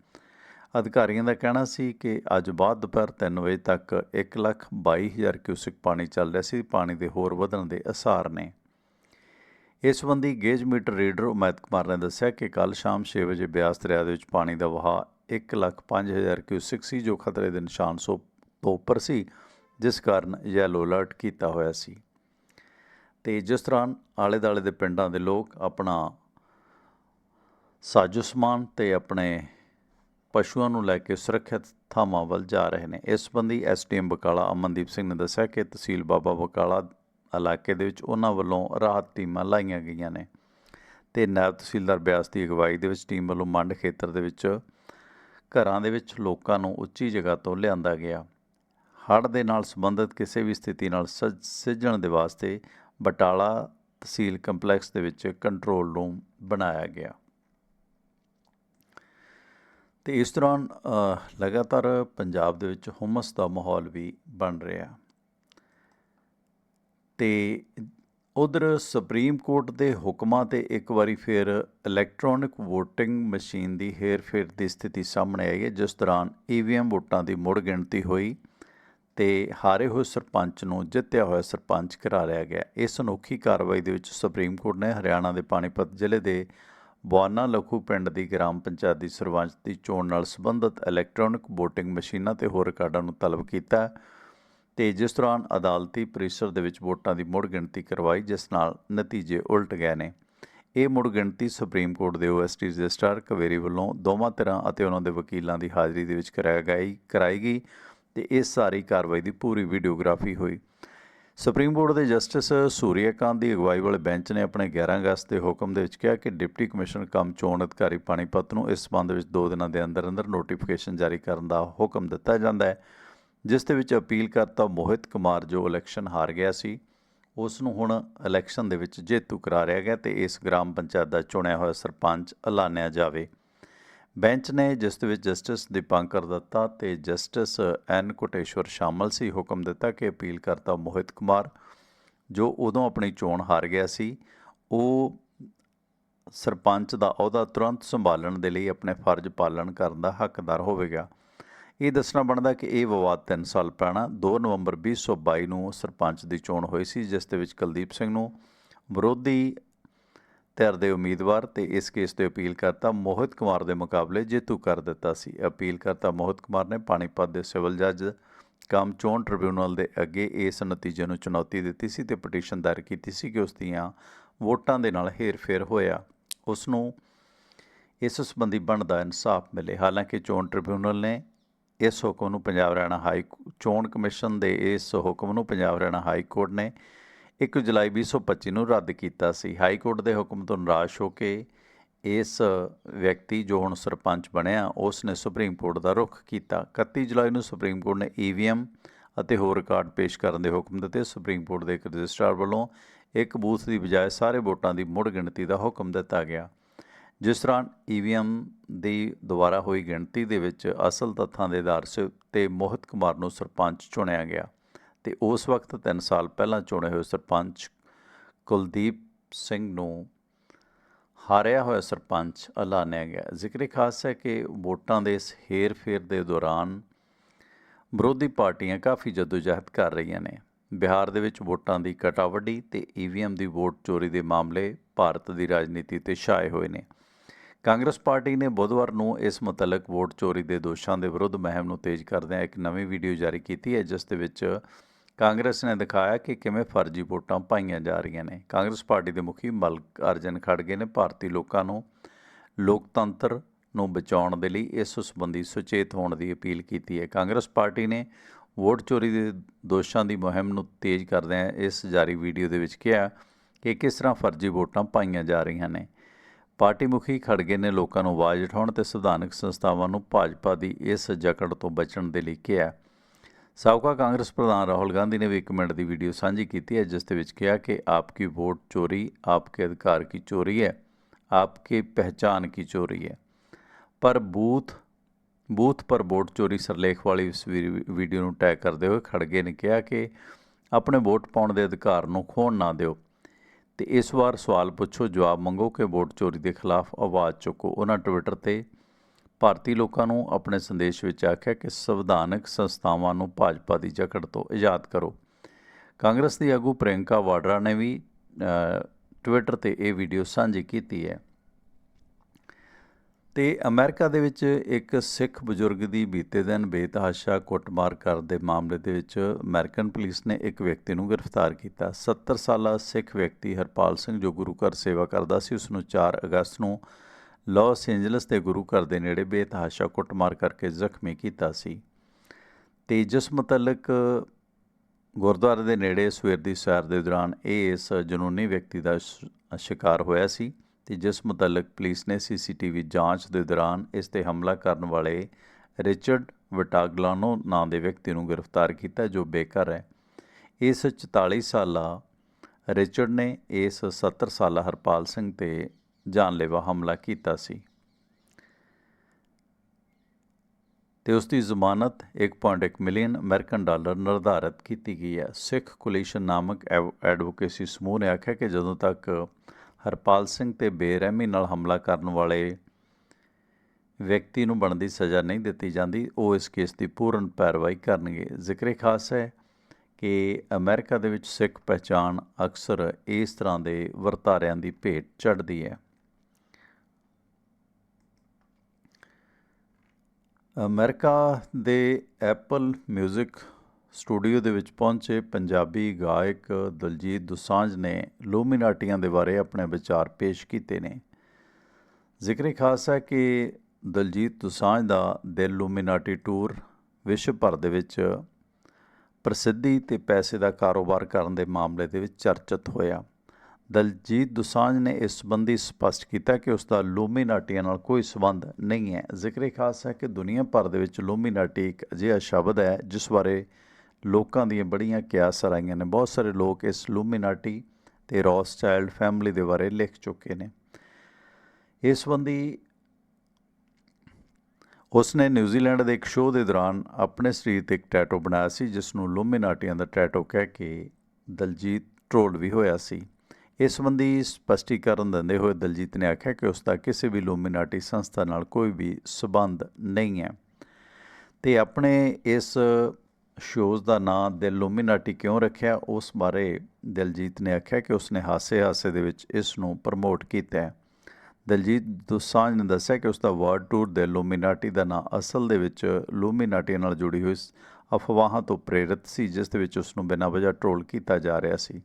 ਅਧਿਕਾਰੀਆਂ ਦਾ ਕਹਿਣਾ ਸੀ ਕਿ ਅੱਜ ਬਾਅਦ ਦੁਪਹਿਰ 3 ਵਜੇ ਤੱਕ 122000 ਕਿਊਸਿਕ ਪਾਣੀ ਚੱਲ ਰਿਹਾ ਸੀ। ਪਾਣੀ ਦੇ ਹੋਰ ਵਧਣ ਦੇ ਅਸਾਰ ਨੇ। ਇਸ ਸੰਬੰਧੀ gauge meter reader Umaid Kumar ਨੇ ਦੱਸਿਆ ਕਿ ਕੱਲ ਸ਼ਾਮ 6 ਵਜੇ ਬਿਆਸ ਦਰਿਆ ਦੇ ਵਿੱਚ ਪਾਣੀ ਦਾ ਵਹਾਅ 105000 ਕਿਊਸਿਕ ਸੀ, ਜੋ ਖਤਰੇ ਦੇ ਨਿਸ਼ਾਨ ਸੌ ਤੋਂ ਉੱਪਰ ਸੀ, ਜਿਸ ਕਾਰਨ ਯੈਲੋ ਅਲਰਟ ਕੀਤਾ ਹੋਇਆ ਸੀ। ਤੇ ਜਿਸ ਦੌਰਾਨ ਆਲੇ ਦਾਲੇ ਦੇ ਪਿੰਡਾਂ ਦੇ ਲੋਕ ਆਪਣਾ ਸਾਜੋ ਸਮਾਨ ਤੇ ਆਪਣੇ ਪਸ਼ੂਆਂ ਨੂੰ ਲੈ ਕੇ ਸੁਰੱਖਿਅਤ ਥਾਵਾਂ ਵੱਲ ਜਾ ਰਹੇ ਨੇ। ਇਸ ਸੰਬੰਧੀ ਐਸਟੀਐਮ ਬਕਾਲਾ ਅਮਨਦੀਪ ਸਿੰਘ ਨੇ ਦੱਸਿਆ ਕਿ ਤਹਿਸੀਲ ਬਾਬਾ ਬਕਾਲਾ ਇਲਾਕੇ ਦੇ ਵਿੱਚ ਉਹਨਾਂ ਵੱਲੋਂ ਰਾਹਤ ਟੀਮਾਂ ਲਾਈਆਂ ਗਈਆਂ ਨੇ ਤੇ ਨਾਇਬ ਤਹਿਸੀਲਦਾਰ ਬਿਆਸ ਦੀ ਅਗਵਾਈ ਦੇ ਵਿੱਚ ਟੀਮ ਵੱਲੋਂ ਮੰਡ ਖੇਤਰ ਦੇ ਵਿੱਚ ਘਰਾਂ ਦੇ ਵਿੱਚ ਲੋਕਾਂ ਨੂੰ ਉੱਚੀ ਜਗ੍ਹਾ ਤੋਂ ਲਿਆਂਦਾ ਗਿਆ। ਹੜ੍ਹ ਦੇ ਨਾਲ ਸੰਬੰਧਿਤ ਕਿਸੇ ਵੀ ਸਥਿਤੀ ਨਾਲ ਸਜ- ਸਿੱਝਣ ਦੇ ਵਾਸਤੇ ਬਟਾਲਾ ਤਹਿਸੀਲ ਕੰਪਲੈਕਸ ਦੇ ਵਿੱਚ ਕੰਟਰੋਲ ਰੂਮ ਬਣਾਇਆ ਗਿਆ। ਤੇ ਇਸ ਦੌਰਾਨ ਲਗਾਤਾਰ ਪੰਜਾਬ ਦੇ ਵਿੱਚ ਹੁਮਸ ਦਾ ਮਾਹੌਲ ਵੀ ਬਣ ਰਿਹਾ। ਤੇ ਉਧਰ ਸੁਪਰੀਮ ਕੋਰਟ ਦੇ ਹੁਕਮਾਂ ਤੇ ਇੱਕ ਵਾਰੀ ਫਿਰ ਇਲੈਕਟ੍ਰੋਨਿਕ VOTING ਮਸ਼ੀਨ ਦੀ ਹੇਰਫੇਰ ਦੀ ਸਥਿਤੀ ਸਾਹਮਣੇ ਆਈ ਹੈ, ਜਿਸ ਦੌਰਾਨ ਈਵੀਐਮ ਵੋਟਾਂ ਦੀ ਮੁੜ ਗਿਣਤੀ ਹੋਈ ਤੇ ਹਾਰੇ ਹੋਏ ਸਰਪੰਚ ਨੂੰ ਜਿੱਤਿਆ ਹੋਇਆ ਸਰਪੰਚ ਕਰਾਰਿਆ ਗਿਆ। ਇਸ ਅਨੋਖੀ ਕਾਰਵਾਈ ਦੇ ਵਿੱਚ ਸੁਪਰੀਮ ਕੋਰਟ ਨੇ ਹਰਿਆਣਾ ਦੇ ਪਾਣੀਪਤ ਜ਼ਿਲ੍ਹੇ ਦੇ ਬਵਾਨਾ ਲਖੂ ਪਿੰਡ ਦੀ ਗ੍ਰਾਮ ਪੰਚਾਇਤ ਦੀ ਸਰਪੰਚ ਦੀ ਚੋਣ ਨਾਲ ਸੰਬੰਧਿਤ ਇਲੈਕਟ੍ਰੋਨਿਕ ਵੋਟਿੰਗ ਮਸ਼ੀਨਾਂ ਤੇ ਹੋਰ ਕਾਰਡਾਂ ਨੂੰ ਤਲਬ ਕੀਤਾ ਤੇ ਜਿਸ ਦੌਰਾਨ ਅਦਾਲਤੀ ਪਰਿਸਰ ਦੇ ਵਿੱਚ ਵੋਟਾਂ ਦੀ ਮੁੜ ਗਿਣਤੀ ਕਰਵਾਈ, ਜਿਸ ਨਾਲ ਨਤੀਜੇ ਉਲਟ ਗਏ ਨੇ। ਇਹ ਮੁੜ ਗਿਣਤੀ ਸੁਪਰੀਮ ਕੋਰਟ ਦੇ ਓਐਸਟੀ ਰਜਿਸਟਰ ਕਵੇਰੀ ਵੱਲੋਂ ਦੋਵਾਂ ਧਿਰਾਂ ਅਤੇ ਉਹਨਾਂ ਦੇ ਵਕੀਲਾਂ ਦੀ ਹਾਜ਼ਰੀ ਦੇ ਵਿੱਚ ਕਰਾਈ ਗਈ ਕਰਾਈ ਗਈ ਤੇ ਇਸ ਸਾਰੀ ਕਾਰਵਾਈ ਦੀ ਪੂਰੀ ਵੀਡੀਓਗ੍ਰਾਫੀ ਹੋਈ। ਸੁਪਰੀਮ ਕੋਰਟ ਦੇ ਜਸਟਿਸ ਸੂਰਿਆਕਾਂਤ ਦੀ ਅਗਵਾਈ ਵਾਲੇ ਬੈਂਚ ਨੇ ਆਪਣੇ 11 ਅਗਸਤ ਦੇ ਹੁਕਮ ਦੇ ਵਿੱਚ ਕਿਹਾ ਕਿ ਡਿਪਟੀ ਕਮਿਸ਼ਨਰ ਕੰਮ ਚੋਣ ਅਧਿਕਾਰੀ ਪਾਣੀਪਤ ਨੂੰ ਇਸ ਸੰਬੰਧ ਵਿੱਚ 2 ਦਿਨਾਂ ਦੇ ਅੰਦਰ ਅੰਦਰ ਨੋਟੀਫਿਕੇਸ਼ਨ ਜਾਰੀ ਕਰਨ ਦਾ ਹੁਕਮ ਦਿੱਤਾ ਜਾਂਦਾ ਹੈ, ਜਿਸ ਦੇ ਵਿੱਚ ਅਪੀਲ ਕਰਤਾ ਮੋਹਿਤ ਕੁਮਾਰ ਜੋ ਇਲੈਕਸ਼ਨ ਹਾਰ ਗਿਆ ਸੀ, ਉਸ ਨੂੰ ਹੁਣ ਇਲੈਕਸ਼ਨ ਦੇ ਵਿੱਚ ਜੇਤੂ ਕਰਾਰਿਆ ਗਿਆ ਤੇ ਇਸ ਗ੍ਰਾਮ ਪੰਚਾਇਤ ਦਾ ਚੁਣਿਆ ਹੋਇਆ ਸਰਪੰਚ ਐਲਾਨਿਆ ਜਾਵੇ। ਬੈਂਚ ਨੇ ਜਿਸ ਦੇ ਵਿੱਚ ਜਸਟਿਸ ਦੀਪਾਂਕਰ ਦੱਤਾ ਤੇ ਜਸਟਿਸ ਐਨ ਕੋਟੇਸ਼ਵਰ ਸ਼ਾਮਲ ਸੀ, ਹੁਕਮ ਦਿੱਤਾ ਕਿ ਅਪੀਲ ਕਰਤਾ ਮੋਹਿਤ ਕੁਮਾਰ, ਜੋ ਉਦੋਂ ਆਪਣੀ ਚੋਣ ਹਾਰ ਗਿਆ ਸੀ, ਉਹ ਸਰਪੰਚ ਦਾ ਅਹੁਦਾ ਤੁਰੰਤ ਸੰਭਾਲਣ ਦੇ ਲਈ ਆਪਣੇ ਫਰਜ਼ ਪਾਲਣ ਕਰਨ ਦਾ ਹੱਕਦਾਰ ਹੋਵੇਗਾ। ਇਹ ਦੱਸਣਾ ਬਣਦਾ ਕਿ ਇਹ ਵਿਵਾਦ 3 ਸਾਲ ਪੁਰਾਣਾ 2 ਨਵੰਬਰ 2022 ਨੂੰ ਸਰਪੰਚ ਦੀ ਚੋਣ ਹੋਈ ਸੀ, ਜਿਸ ਦੇ ਵਿੱਚ ਕੁਲਦੀਪ ਸਿੰਘ ਨੂੰ ਵਿਰੋਧੀ ਧਿਰ ਦੇ ਉਮੀਦਵਾਰ ਤੇ ਇਸ ਕੇਸ ਤੇ ਅਪੀਲ ਕਰਤਾ ਮੋਹਿਤ ਕੁਮਾਰ ਦੇ ਮੁਕਾਬਲੇ ਜੇਤੂ ਕਰ ਦਿੱਤਾ ਸੀ। ਅਪੀਲ ਕਰਤਾ ਮੋਹਿਤ ਕੁਮਾਰ ਨੇ ਪਾਣੀਪਤ ਦੇ ਸਿਵਲ ਜੱਜ, ਕਮ ਚੋਣ ਟ੍ਰਿਬਿਊਨਲ ਦੇ ਅੱਗੇ ਇਸ ਨਤੀਜੇ ਨੂੰ ਚੁਣੌਤੀ ਦਿੱਤੀ ਸੀ ਤੇ ਪਟੀਸ਼ਨ ਦਾਇਰ ਕੀਤੀ ਸੀ ਕਿ ਉਸ ਦੀਆਂ ਵੋਟਾਂ ਦੇ ਨਾਲ ਹੇਰ-ਫੇਰ ਹੋਇਆ। ਉਸ ਨੂੰ ਇਸ ਸੰਬੰਧੀ ਬਣਦਾ ਇਨਸਾਫ ਮਿਲੇ। ਹਾਲਾਂਕਿ ਚੋਣ ਟ੍ਰਿਬਿਊਨਲ ਨੇ ਇਸ ਹੁਕਮ ਨੂੰ ਪੰਜਾਬ ਹਰਿਆਣਾ ਹਾਈ ਚੋਣ ਕਮਿਸ਼ਨ ਦੇ ਇਸ ਹੁਕਮ ਨੂੰ ਪੰਜਾਬ ਹਰਿਆਣਾ ਹਾਈ ਕੋਰਟ ਨੇ 1 ਜੁਲਾਈ 2025 ਨੂੰ ਰੱਦ ਕੀਤਾ ਸੀ। ਹਾਈ ਕੋਰਟ ਦੇ ਹੁਕਮ ਤੋਂ ਨਿਰਾਸ਼ ਹੋ ਕੇ ਇਸ ਵਿਅਕਤੀ ਜੋ ਹੁਣ ਸਰਪੰਚ ਬਣਿਆ ਉਸ ਨੇ ਸੁਪਰੀਮ ਕੋਰਟ ਦਾ ਰੁਖ ਕੀਤਾ। 31 ਜੁਲਾਈ ਨੂੰ ਸੁਪਰੀਮ ਕੋਰਟ ਨੇ ਈਵੀਐਮ ਅਤੇ ਹੋਰ ਰਿਕਾਰਡ ਪੇਸ਼ ਕਰਨ ਦੇ ਹੁਕਮ ਦਿੱਤੇ। ਸੁਪਰੀਮ ਕੋਰਟ ਦੇ ਇੱਕ ਰਜਿਸਟਰਾਰ ਵੱਲੋਂ ਇੱਕ ਬੂਥ ਦੀ ਬਜਾਏ ਸਾਰੇ ਵੋਟਾਂ ਦੀ ਮੁੜ ਗਿਣਤੀ ਦਾ ਹੁਕਮ ਦਿੱਤਾ ਗਿਆ। ਜਿਸ ਦੌਰਾਨ ਈਵੀਐਮ ਦੀ ਦੁਬਾਰਾ ਹੋਈ ਗਿਣਤੀ ਦੇ ਵਿੱਚ ਅਸਲ ਤੱਥਾਂ ਦੇ ਆਧਾਰ ਸ, ਤੇ ਮੋਹਿਤ ਕੁਮਾਰ ਨੂੰ ਸਰਪੰਚ ਚੁਣਿਆ ਗਿਆ। ਤੇ ਉਸ ਵਕਤ 3 ਸਾਲ ਪਹਿਲਾਂ ਚੁਣੇ ਹੋਏ ਸਰਪੰਚ ਕੁਲਦੀਪ ਸਿੰਘ ਨੂੰ ਹਾਰਿਆ ਹੋਇਆ ਸਰਪੰਚ ਐਲਾਨਿਆ ਗਿਆ। ਜ਼ਿਕਰ ਖਾਸ ਹੈ ਕਿ ਵੋਟਾਂ ਦੇ ਇਸ ਹੇਰ-ਫੇਰ ਦੇ ਦੌਰਾਨ ਵਿਰੋਧੀ ਪਾਰਟੀਆਂ ਕਾਫੀ ਜਦੋਜਹਿਦ ਕਰ ਰਹੀਆਂ ਨੇ। ਬਿਹਾਰ ਦੇ ਵਿੱਚ ਵੋਟਾਂ ਦੀ ਕਟਾਵੜੀ ਤੇ ਈਵੀਐਮ ਦੀ ਵੋਟ ਚੋਰੀ ਦੇ ਮਾਮਲੇ ਭਾਰਤ ਦੀ ਰਾਜਨੀਤੀ ਤੇ ਛਾਏ ਹੋਏ ਨੇ। ਕਾਂਗਰਸ ਪਾਰਟੀ ਨੇ ਬੁੱਧਵਾਰ ਨੂੰ ਇਸ ਮੁਤਲਕ ਵੋਟ ਚੋਰੀ ਦੇ ਦੋਸ਼ਾਂ ਦੇ ਵਿਰੁੱਧ ਮੁਹਿੰਮ ਨੂੰ ਤੇਜ਼ ਕਰਦਿਆਂ ਇੱਕ ਨਵੀਂ ਵੀਡੀਓ ਜਾਰੀ ਕੀਤੀ ਹੈ, ਜਿਸ ਦੇ ਵਿੱਚ ਕਾਂਗਰਸ ਨੇ ਦਿਖਾਇਆ ਕਿ ਕਿਵੇਂ ਫਰਜ਼ੀ ਵੋਟਾਂ ਪਾਈਆਂ ਜਾ ਰਹੀਆਂ ਨੇ। ਕਾਂਗਰਸ ਪਾਰਟੀ ਦੇ ਮੁਖੀ ਮਲਕ ਅਰਜਨ ਖੜਗੇ ਨੇ। ਭਾਰਤੀ ਲੋਕਾਂ ਨੂੰ ਲੋਕਤੰਤਰ ਨੂੰ ਬਚਾਉਣ ਦੇ ਲਈ ਇਸ ਸੰਬੰਧੀ ਸੁਚੇਤ ਹੋਣ ਦੀ ਅਪੀਲ ਕੀਤੀ ਹੈ। ਕਾਂਗਰਸ ਪਾਰਟੀ ਨੇ ਵੋਟ ਚੋਰੀ ਦੇ ਦੋਸ਼ਾਂ ਦੀ ਮੁਹਿੰਮ ਨੂੰ ਤੇਜ਼ ਕਰਦਿਆਂ ਇਸ ਜਾਰੀ ਵੀਡੀਓ ਦੇ ਵਿੱਚ ਕਿਹਾ ਕਿ ਕਿਸ ਤਰ੍ਹਾਂ ਫਰਜ਼ੀ ਵੋਟਾਂ ਪਾਈਆਂ ਜਾ ਰਹੀਆਂ ਨੇ। ਪਾਰਟੀ ਮੁਖੀ ਖੜਗੇ ਨੇ। ਲੋਕਾਂ ਨੂੰ ਆਵਾਜ਼ ਉਠਾਉਣ ਤੇ ਸੰਵਿਧਾਨਕ ਸੰਸਥਾਵਾਂ ਨੂੰ ਭਾਜਪਾ ਦੀ ਇਸ ਜਕੜ ਤੋਂ ਬਚਣ ਦੇ ਲਈ ਕਿਹਾ ਸਾਬਕਾ ਕਾਂਗਰਸ ਪ੍ਰਧਾਨ ਰਾਹੁਲ ਗਾਂਧੀ ਨੇ ਵੀ ਇੱਕ ਮਿੰਟ ਦੀ ਵੀਡੀਓ ਸਾਂਝੀ ਕੀਤੀ ਹੈ, ਜਿਸ ਦੇ ਵਿੱਚ ਕਿਹਾ ਕਿ ਆਪਕੀ ਵੋਟ ਚੋਰੀ, ਆਪਕੇ ਅਧਿਕਾਰ ਕੀ ਚੋਰੀ ਹੈ, ਆਪਕੀ ਪਹਿਚਾਨ ਕੀ ਚੋਰੀ ਹੈ। ਪਰ ਬੂਥ ਬੂਥ ਪਰ ਵੋਟ ਚੋਰੀ ਸਰਲੇਖ ਵਾਲੀ ਇਸ ਵੀ- ਵੀਡੀਓ ਨੂੰ ਟੈਗ ਕਰਦੇ ਹੋਏ ਖੜਗੇ ਨੇ ਕਿਹਾ ਕਿ ਆਪਣੇ ਵੋਟ ਪਾਉਣ ਦੇ ਅਧਿਕਾਰ ਨੂੰ ਖੋਣ ਨਾ ਦਿਓ। ਤੇ ਇਸ ਵਾਰ ਸਵਾਲ ਪੁੱਛੋ, ਜਵਾਬ ਮੰਗੋ ਕਿ ਵੋਟ ਚੋਰੀ ਦੇ ਖਿਲਾਫ ਆਵਾਜ਼ ਚੁੱਕੋ। ਉਹਨਾਂ ਟਵਿੱਟਰ ਤੇ ਭਾਰਤੀ ਲੋਕਾਂ ਨੂੰ ਆਪਣੇ ਸੰਦੇਸ਼ ਵਿੱਚ ਆਖਿਆ ਕਿ ਸੰਵਿਧਾਨਕ ਸੰਸਥਾਵਾਂ ਨੂੰ ਭਾਜਪਾ ਦੀ ਜਕੜ ਤੋਂ ਆਜ਼ਾਦ ਕਰੋ। ਕਾਂਗਰਸ ਦੀ ਆਗੂ ਪ੍ਰਿਯੰਕਾ ਵਾਡਰਾ ਨੇ ਵੀ ਟਵਿੱਟਰ ਤੇ ਇਹ ਵੀਡੀਓ ਸਾਂਝੀ ਕੀਤੀ ਹੈ। ਤੇ ਅਮਰੀਕਾ ਦੇ ਵਿੱਚ ਇੱਕ ਸਿੱਖ ਬਜ਼ੁਰਗ ਦੀ ਬੀਤੇ ਦਿਨ ਬੇਤਹਾਸ਼ਾ ਕੁੱਟਮਾਰ ਕਰਨ ਦੇ ਮਾਮਲੇ ਦੇ ਵਿੱਚ ਅਮਰੀਕਨ ਪੁਲਿਸ ਨੇ ਇੱਕ ਵਿਅਕਤੀ ਨੂੰ ਗ੍ਰਿਫਤਾਰ ਕੀਤਾ। 70 ਸਾਲਾ ਸਿੱਖ ਵਿਅਕਤੀ ਹਰਪਾਲ ਸਿੰਘ ਜੋ ਗੁਰੂ ਘਰ ਸੇਵਾ ਕਰਦਾ ਸੀ ਉਸ ਨੂੰ 4 ਅਗਸਤ ਨੂੰ ਲਾਸ ਏਂਜਲਸ ਦੇ ਗੁਰੂ ਘਰ ਦੇ ਨੇੜੇ ਬੇਤਹਾਸ਼ਾ ਕੁੱਟਮਾਰ ਕਰਕੇ ਜ਼ਖਮੀ ਕੀਤਾ ਸੀ ਤੇ ਜਿਸ ਮੁਤਲਕ ਗੁਰਦੁਆਰੇ ਦੇ ਨੇੜੇ ਸਵੇਰ ਦੀ ਸੈਰ ਦੇ ਦੌਰਾਨ ਇਹ ਇਸ ਜਨੂਨੀ ਵਿਅਕਤੀ ਦਾ ਸ਼ਿਕਾਰ ਹੋਇਆ ਸੀ ਤੇ ਜਿਸ ਮੁਤਲਕ ਪੁਲਿਸ ਨੇ ਸੀਸੀਟੀਵੀ ਜਾਂਚ ਦੇ ਦੌਰਾਨ ਇਸ ਤੇ ਹਮਲਾ ਕਰਨ ਵਾਲੇ ਰਿਚਰਡ ਵਿਟਾਗਲਾਨੋ ਨਾਂ ਦੇ ਵਿਅਕਤੀ ਨੂੰ ਗ੍ਰਿਫਤਾਰ ਕੀਤਾ ਜੋ ਬੇਘਰ ਹੈ। ਇਸ 44 ਸਾਲਾ ਰਿਚਰਡ ਨੇ ਇਸ 70 ਸਾਲਾ ਹਰਪਾਲ ਸਿੰਘ ਤੇ ਜਾਨਲੇਵਾ ਹਮਲਾ ਕੀਤਾ ਸੀ। ਤੇ ਉਸ ਦੀ ਜ਼ਮਾਨਤ 1.1 ਮਿਲੀਅਨ ਅਮਰੀਕਨ ਡਾਲਰ ਨਿਰਧਾਰਤ ਕੀਤੀ ਗਈ ਹੈ। ਸਿੱਖ ਕੋਲੀਸ਼ਨ ਨਾਮਕ ਐਵ- ਐਡਵੋਕੇਸੀ ਸਮੂਹ ਨੇ ਆਖਿਆ ਕਿ ਜਦੋਂ ਤੱਕ ਹਰਪਾਲ ਸਿੰਘ ਤੇ ਬੇਰਹਿਮੀ ਨਾਲ ਹਮਲਾ ਕਰਨ ਵਾਲੇ ਵਿਅਕਤੀ ਨੂੰ ਬਣਦੀ ਸਜ਼ਾ ਨਹੀਂ ਦਿੱਤੀ ਜਾਂਦੀ, ਉਹ ਇਸ ਕੇਸ ਦੀ ਪੂਰਨ ਪੈਰਵਾਈ ਕਰਨਗੇ। ਜ਼ਿਕਰੇ ਖਾਸ ਹੈ ਕਿ ਅਮਰੀਕਾ ਦੇ ਵਿੱਚ ਸਿੱਖ ਪਹਿਚਾਣ ਅਕਸਰ ਇਸ ਤਰ੍ਹਾਂ ਦੇ ਵਰਤਾਰਿਆਂ ਦੀ ਭੇਟ ਚੜ੍ਹਦੀ ਹੈ। ਅਮਰੀਕਾ ਦੇ ਐਪਲ 뮤직 ਸਟੂਡੀਓ ਦੇ ਵਿੱਚ ਪਹੁੰਚੇ ਪੰਜਾਬੀ ਗਾਇਕ ਦਲਜੀਤ ਦੁਸਾਂਝ ਨੇ ਲੂਮੀਨਾਟੀਆਂ ਦੇ ਬਾਰੇ ਆਪਣੇ ਵਿਚਾਰ ਪੇਸ਼ ਕੀਤੇ ਨੇ। ਜ਼ਿਕਰ ਖਾਸ ਹੈ ਕਿ ਦਲਜੀਤ ਦੁਸਾਂਝ ਦਾ ਦਿਲ ਲੂਮੀਨਾਟੀ ਟੂਰ ਵਿਸ਼ਵ ਭਰ ਦੇ ਵਿੱਚ ਪ੍ਰਸਿੱਧੀ ਤੇ ਪੈਸੇ ਦਾ ਕਾਰੋਬਾਰ ਕਰਨ ਦੇ ਮਾਮਲੇ ਦੇ ਵਿੱਚ ਚਰਚਿਤ ਹੋਇਆ। ਦਲਜੀਤ ਦੋਸਾਂਝ ਨੇ ਇਸ ਸੰਬੰਧੀ ਸਪਸ਼ਟ ਕੀਤਾ ਕਿ ਉਸ ਦਾ ਲੂਮੀਨਾਟੀਆਂ ਨਾਲ ਕੋਈ ਸਬੰਧ ਨਹੀਂ ਹੈ। ਜ਼ਿਕਰ ਖਾਸ ਹੈ ਕਿ ਦੁਨੀਆ ਭਰ ਦੇ ਵਿੱਚ ਲੂਮੀਨਾਟੀ ਇੱਕ ਅਜਿਹਾ ਸ਼ਬਦ ਹੈ, ਜਿਸ ਬਾਰੇ ਲੋਕਾਂ ਦੀਆਂ ਬੜੀਆਂ ਕਿਆਸ ਰਾਈਆਂ ਨੇ। ਬਹੁਤ ਸਾਰੇ ਲੋਕ ਇਸ ਲੂਮੀਨਾਟੀ ਤੇ ਰੌਸਚਾਈਲਡ ਫੈਮਿਲੀ ਦੇ ਬਾਰੇ ਲਿਖ ਚੁੱਕੇ ਨੇ। ਇਸ ਸੰਬੰਧੀ ਉਸ ਨੇ ਨਿਊਜ਼ੀਲੈਂਡ ਦੇ ਇੱਕ ਸ਼ੋਅ ਦੇ ਦੌਰਾਨ ਆਪਣੇ ਸਰੀਰ ਤੇ ਇੱਕ ਟੈਟੋ ਬਣਾਇਆ ਸੀ, ਜਿਸ ਨੂੰ ਲੂਮੀਨਾਟੀਆਂ ਦਾ ਟੈਟੋ ਕਹਿ ਕੇ ਦਲਜੀਤ ਟ੍ਰੋਲ ਵੀ ਹੋਇਆ ਸੀ। ਇਸ ਸੰਬੰਧੀ ਸਪਸ਼ਟੀਕਰਨ ਦਿੰਦੇ ਹੋਏ ਦਲਜੀਤ ਨੇ ਆਖਿਆ ਕਿ ਉਸ ਦਾ ਕਿਸੇ ਵੀ ਲੂਮੀਨਾਟੀ ਸੰਸਥਾ ਨਾਲ ਕੋਈ ਵੀ ਸਬੰਧ ਨਹੀਂ ਹੈ। ਤੇ ਆਪਣੇ ਇਸ ਸ਼ੋਜ਼ ਦਾ ਨਾਂ ਦਿਲ ਲੂਮੀਨਾਟੀ ਕਿਉਂ ਰੱਖਿਆ, ਉਸ ਬਾਰੇ ਦਿਲਜੀਤ ਨੇ ਆਖਿਆ ਕਿ ਉਸਨੇ ਹਾਸੇ-ਹਾਸੇ ਦੇ ਵਿੱਚ ਇਸ ਨੂੰ ਪ੍ਰਮੋਟ ਕੀਤਾ ਹੈ। ਦਲਜੀਤ ਦੋਸਾਂਝ ਨੇ ਦੱਸਿਆ ਕਿ ਉਸ ਦਾ ਵਰਡ ਟੂਰ ਦੇ ਲੂਮੀਨਾਟੀ ਦਾ ਨਾਂ ਅਸਲ ਦੇ ਵਿੱਚ ਲੂਮੀਨਾਟੀ ਨਾਲ ਜੁੜੀ ਹੋਈ ਅਫਵਾਹਾਂ ਤੋਂ ਪ੍ਰੇਰਿਤ ਸੀ, ਜਿਸ ਦੇ ਵਿੱਚ ਉਸ ਨੂੰ ਬਿਨਾਂ ਵਜ੍ਹਾ ਟ੍ਰੋਲ ਕੀਤਾ ਜਾ ਰਿਹਾ ਸੀ।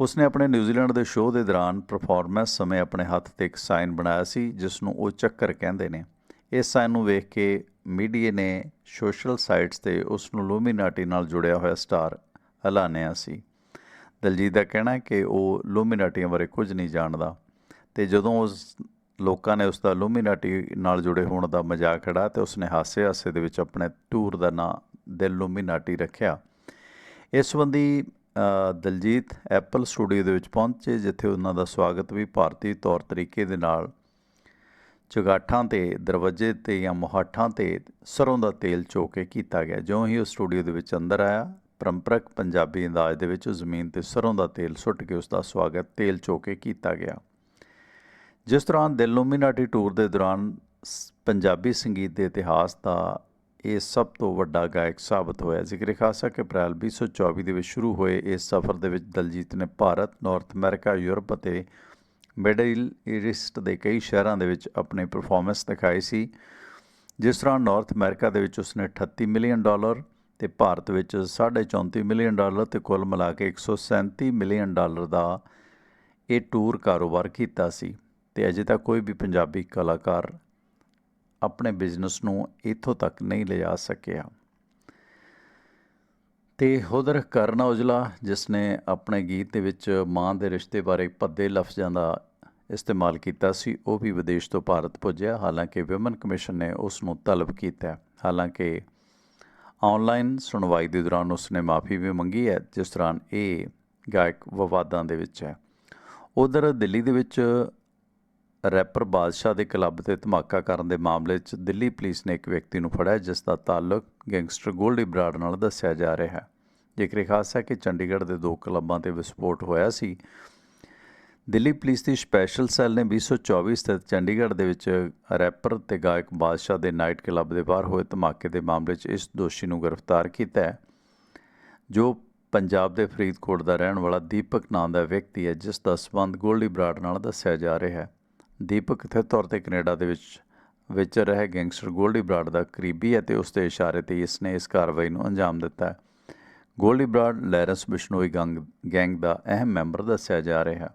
ਉਸ ਨੇ ਆਪਣੇ ਨਿਊਜ਼ੀਲੈਂਡ ਦੇ ਸ਼ੋਅ ਦੇ ਦੌਰਾਨ ਪਰਫਾਰਮੈਂਸ ਸਮੇਂ ਆਪਣੇ ਹੱਥ ਤੇ ਇੱਕ ਸਾਈਨ ਬਣਾਇਆ ਸੀ ਜਿਸ ਨੂੰ ਉਹ ਚੱਕਰ ਕਹਿੰਦੇ ਨੇ। ਇਸ ਸਾਈਨ ਨੂੰ ਵੇਖ ਕੇ ਮੀਡੀਆ ਨੇ ਸੋਸ਼ਲ ਸਾਈਟਸ ਤੇ ਉਸ ਨੂੰ ਲੂਮੀਨਾਟੀ ਨਾਲ ਜੁੜਿਆ ਹੋਇਆ ਸਟਾਰ ਐਲਾਨਿਆ ਸੀ। ਦਲਜੀਤ ਦਾ ਕਹਿਣਾ ਹੈ ਕਿ ਉਹ ਲੂਮੀਨਾਟੀਆਂ ਬਾਰੇ ਕੁਝ ਨਹੀਂ ਜਾਣਦਾ ਤੇ ਜਦੋਂ ਉਸ ਲੋਕਾਂ ਨੇ ਉਸ ਦਾ ਲੂਮੀਨਾਟੀ ਨਾਲ ਜੁੜੇ ਹੋਣ ਦਾ ਮਜ਼ਾਕ ਖੜਾ ਤੇ ਉਸਨੇ ਹਾਸੇ-ਹਾਸੇ ਦੇ ਵਿੱਚ ਆਪਣੇ ਟੂਰ ਦਾ ਨਾਂ ਦਿਲ ਲੂਮੀਨਾਟੀ ਰੱਖਿਆ। ਇਸ ਸੰਬੰਧੀ ਦਲਜੀਤ ਐਪਲ ਸਟੂਡੀਓ ਦੇ ਵਿੱਚ ਪਹੁੰਚੇ, ਜਿੱਥੇ ਉਹਨਾਂ ਦਾ ਸਵਾਗਤ ਵੀ ਭਾਰਤੀ ਤੌਰ ਤਰੀਕੇ ਦੇ ਨਾਲ ਚੁਗਾਠਾਂ ਤੇ, ਦਰਵਾਜ਼ੇ ਤੇ ਜਾਂ ਮੁਹਾਠਾਂ ਤੇ ਸਰੋਂ ਦਾ ਤੇਲ ਚੋ ਕੇ ਕੀਤਾ ਗਿਆ। ਜਿਉਂ ਹੀ ਉਹ ਸਟੂਡੀਓ ਦੇ ਵਿੱਚ ਅੰਦਰ ਆਇਆ, ਪਰੰਪਰਕ ਪੰਜਾਬੀ ਅੰਦਾਜ਼ ਦੇ ਵਿੱਚ ਉਹ ਜ਼ਮੀਨ ਤੇ ਸਰੋਂ ਦਾ ਤੇਲ ਸੁੱਟ ਕੇ ਉਸ ਦਾ ਸਵਾਗਤ ਤੇਲ ਚੋ ਕੇ ਕੀਤਾ ਗਿਆ। ਜਿਸ ਦੌਰਾਨ ਦਿਲ ਲੂਮੀਨਾਟੀ ਟੂਰ ਦੇ ਦੌਰਾਨ ਪੰਜਾਬੀ ਸੰਗੀਤ ਦੇ ਇਤਿਹਾਸ ਦਾ ਇਹ ਸਭ ਤੋਂ ਵੱਡਾ ਗਾਇਕ ਸਾਬਤ ਹੋਇਆ। ਜ਼ਿਕਰ ਖਾਸ ਹੈ ਕਿ ਅਪ੍ਰੈਲ 2024 ਦੇ ਵਿੱਚ ਸ਼ੁਰੂ ਹੋਏ ਇਸ ਸਫ਼ਰ ਦੇ ਵਿੱਚ ਦਲਜੀਤ ਨੇ ਭਾਰਤ, ਨਾਰਥ ਅਮਰੀਕਾ, ਯੂਰਪ ਅਤੇ ਮਿਡਲ ਈਸਟ ਦੇ ਕਈ ਸ਼ਹਿਰਾਂ ਦੇ ਵਿੱਚ ਆਪਣੀ ਪਰਫਾਰਮੈਂਸ ਦਿਖਾਈ ਸੀ। ਜਿਸ ਤਰ੍ਹਾਂ ਨਾਰਥ ਅਮਰੀਕਾ ਦੇ ਵਿੱਚ ਉਸਨੇ 38 ਮਿਲੀਅਨ ਡਾਲਰ ਤੇ ਭਾਰਤ ਵਿੱਚ 34.5 ਮਿਲੀਅਨ ਡਾਲਰ ਤੇ ਕੁੱਲ ਮਿਲਾ ਕੇ 137 ਮਿਲੀਅਨ ਡਾਲਰ ਦਾ ਇਹ ਟੂਰ ਕਾਰੋਬਾਰ ਕੀਤਾ ਸੀ। ਤੇ ਅਜੇ ਤੱਕ ਕੋਈ ਵੀ ਪੰਜਾਬੀ ਕਲਾਕਾਰ ਆਪਣੇ ਬਿਜ਼ਨਸ ਨੂੰ ਇੱਥੋਂ ਤੱਕ ਨਹੀਂ ਲਿਜਾ ਸਕਿਆ। ਤੇ ਉਧਰ ਕਰਨ ਔਜਲਾ, ਜਿਸ ਨੇ ਆਪਣੇ ਗੀਤ ਦੇ ਵਿੱਚ ਮਾਂ ਦੇ ਰਿਸ਼ਤੇ ਬਾਰੇ ਭੱਦੇ ਲਫ਼ਜ਼ਾਂ ਦਾ ਇਸਤੇਮਾਲ ਕੀਤਾ ਸੀ, ਉਹ ਵੀ ਵਿਦੇਸ਼ ਤੋਂ ਭਾਰਤ ਪੁੱਜਿਆ। ਹਾਲਾਂਕਿ ਵਿਮਨ ਕਮਿਸ਼ਨ ਨੇ ਉਸ ਨੂੰ ਤਲਬ ਕੀਤਾ। ਹਾਲਾਂਕਿ ਆਨਲਾਈਨ ਸੁਣਵਾਈ ਦੇ ਦੌਰਾਨ ਉਸ ਨੇ ਮਾਫੀ ਵੀ ਮੰਗੀ ਹੈ, ਜਿਸ ਦੌਰਾਨ ਇਹ ਗਾਇਕ ਵਿਵਾਦਾਂ ਦੇ ਵਿੱਚ ਹੈ। ਉਧਰ ਦਿੱਲੀ ਦੇ ਵਿੱਚ ਰੈਪਰ ਬਾਦਸ਼ਾਹ ਦੇ ਕਲੱਬ ਤੇ ਧਮਾਕਾ ਕਰਨ ਦੇ ਮਾਮਲੇ 'ਚ ਦਿੱਲੀ ਪੁਲਿਸ ਨੇ ਇੱਕ ਵਿਅਕਤੀ ਨੂੰ ਫੜਿਆ, ਜਿਸ ਦਾ ਤਾਲੁਕ ਗੈਂਗਸਟਰ ਗੋਲਡੀ ਬਰਾੜ ਨਾਲ ਦੱਸਿਆ ਜਾ ਰਿਹਾ ਹੈ। ਜ਼ਿਕਰ ਖਾਸ ਹੈ ਕਿ ਚੰਡੀਗੜ੍ਹ ਦੇ ਦੋ ਕਲੱਬਾਂ ਤੇ ਵਿਸਫੋਟ ਹੋਇਆ ਸੀ, ਦਿੱਲੀ ਪੁਲਿਸ ਦੀ ਸਪੈਸ਼ਲ ਸੈੱਲ ਨੇ 2024 ਸਥਿਤ ਚੰਡੀਗੜ੍ਹ ਦੇ ਵਿੱਚ ਰੈਪਰ ਤੇ ਗਾਇਕ ਬਾਦਸ਼ਾਹ ਦੇ ਨਾਈਟ ਕਲੱਬ ਦੇ ਬਾਹਰ ਹੋਏ ਧਮਾਕੇ ਦੇ ਮਾਮਲੇ 'ਚ ਇਸ ਦੋਸ਼ੀ ਨੂੰ ਗ੍ਰਿਫਤਾਰ ਕੀਤਾ ਹੈ, ਜੋ ਪੰਜਾਬ ਦੇ ਫਰੀਦਕੋਟ ਦਾ ਰਹਿਣ ਵਾਲਾ ਦੀਪਕ ਨਾਂ ਦਾ ਵਿਅਕਤੀ ਹੈ, ਜਿਸ ਦਾ ਸਬੰਧ ਗੋਲਡੀ ਬਰਾੜ ਨਾਲ ਦੱਸਿਆ ਜਾ ਰਿਹਾ ਹੈ। ਦੀਪਕ ਕਥਿਤ ਤੌਰ ਤੇ ਕੈਨੇਡਾ ਦੇ ਵਿੱਚ, ਵਿਚ ਰਹੇ ਗੈਂਗਸਟਰ ਗੋਲਡੀ ਬਰਾਡ ਦਾ ਕਰੀਬੀ ਹੈ ਤੇ ਉਸ ਦੇ ਇਸ਼ਾਰੇ ਤੇ ਇਸ ਨੇ ਇਸ ਕਾਰਵਾਈ ਨੂੰ ਅੰਜਾਮ ਦਿੱਤਾ। ਹੈ ਗੋਲਡੀ ਬਰਾਡ, ਲੈਰੈਂਸ ਬਿਸ਼ਨੋਈ ਗੰਗ, ਗੈਂਗ ਦਾ ਅਹਿਮ ਮੈਂਬਰ ਦੱਸਿਆ ਜਾ ਰਿਹਾ।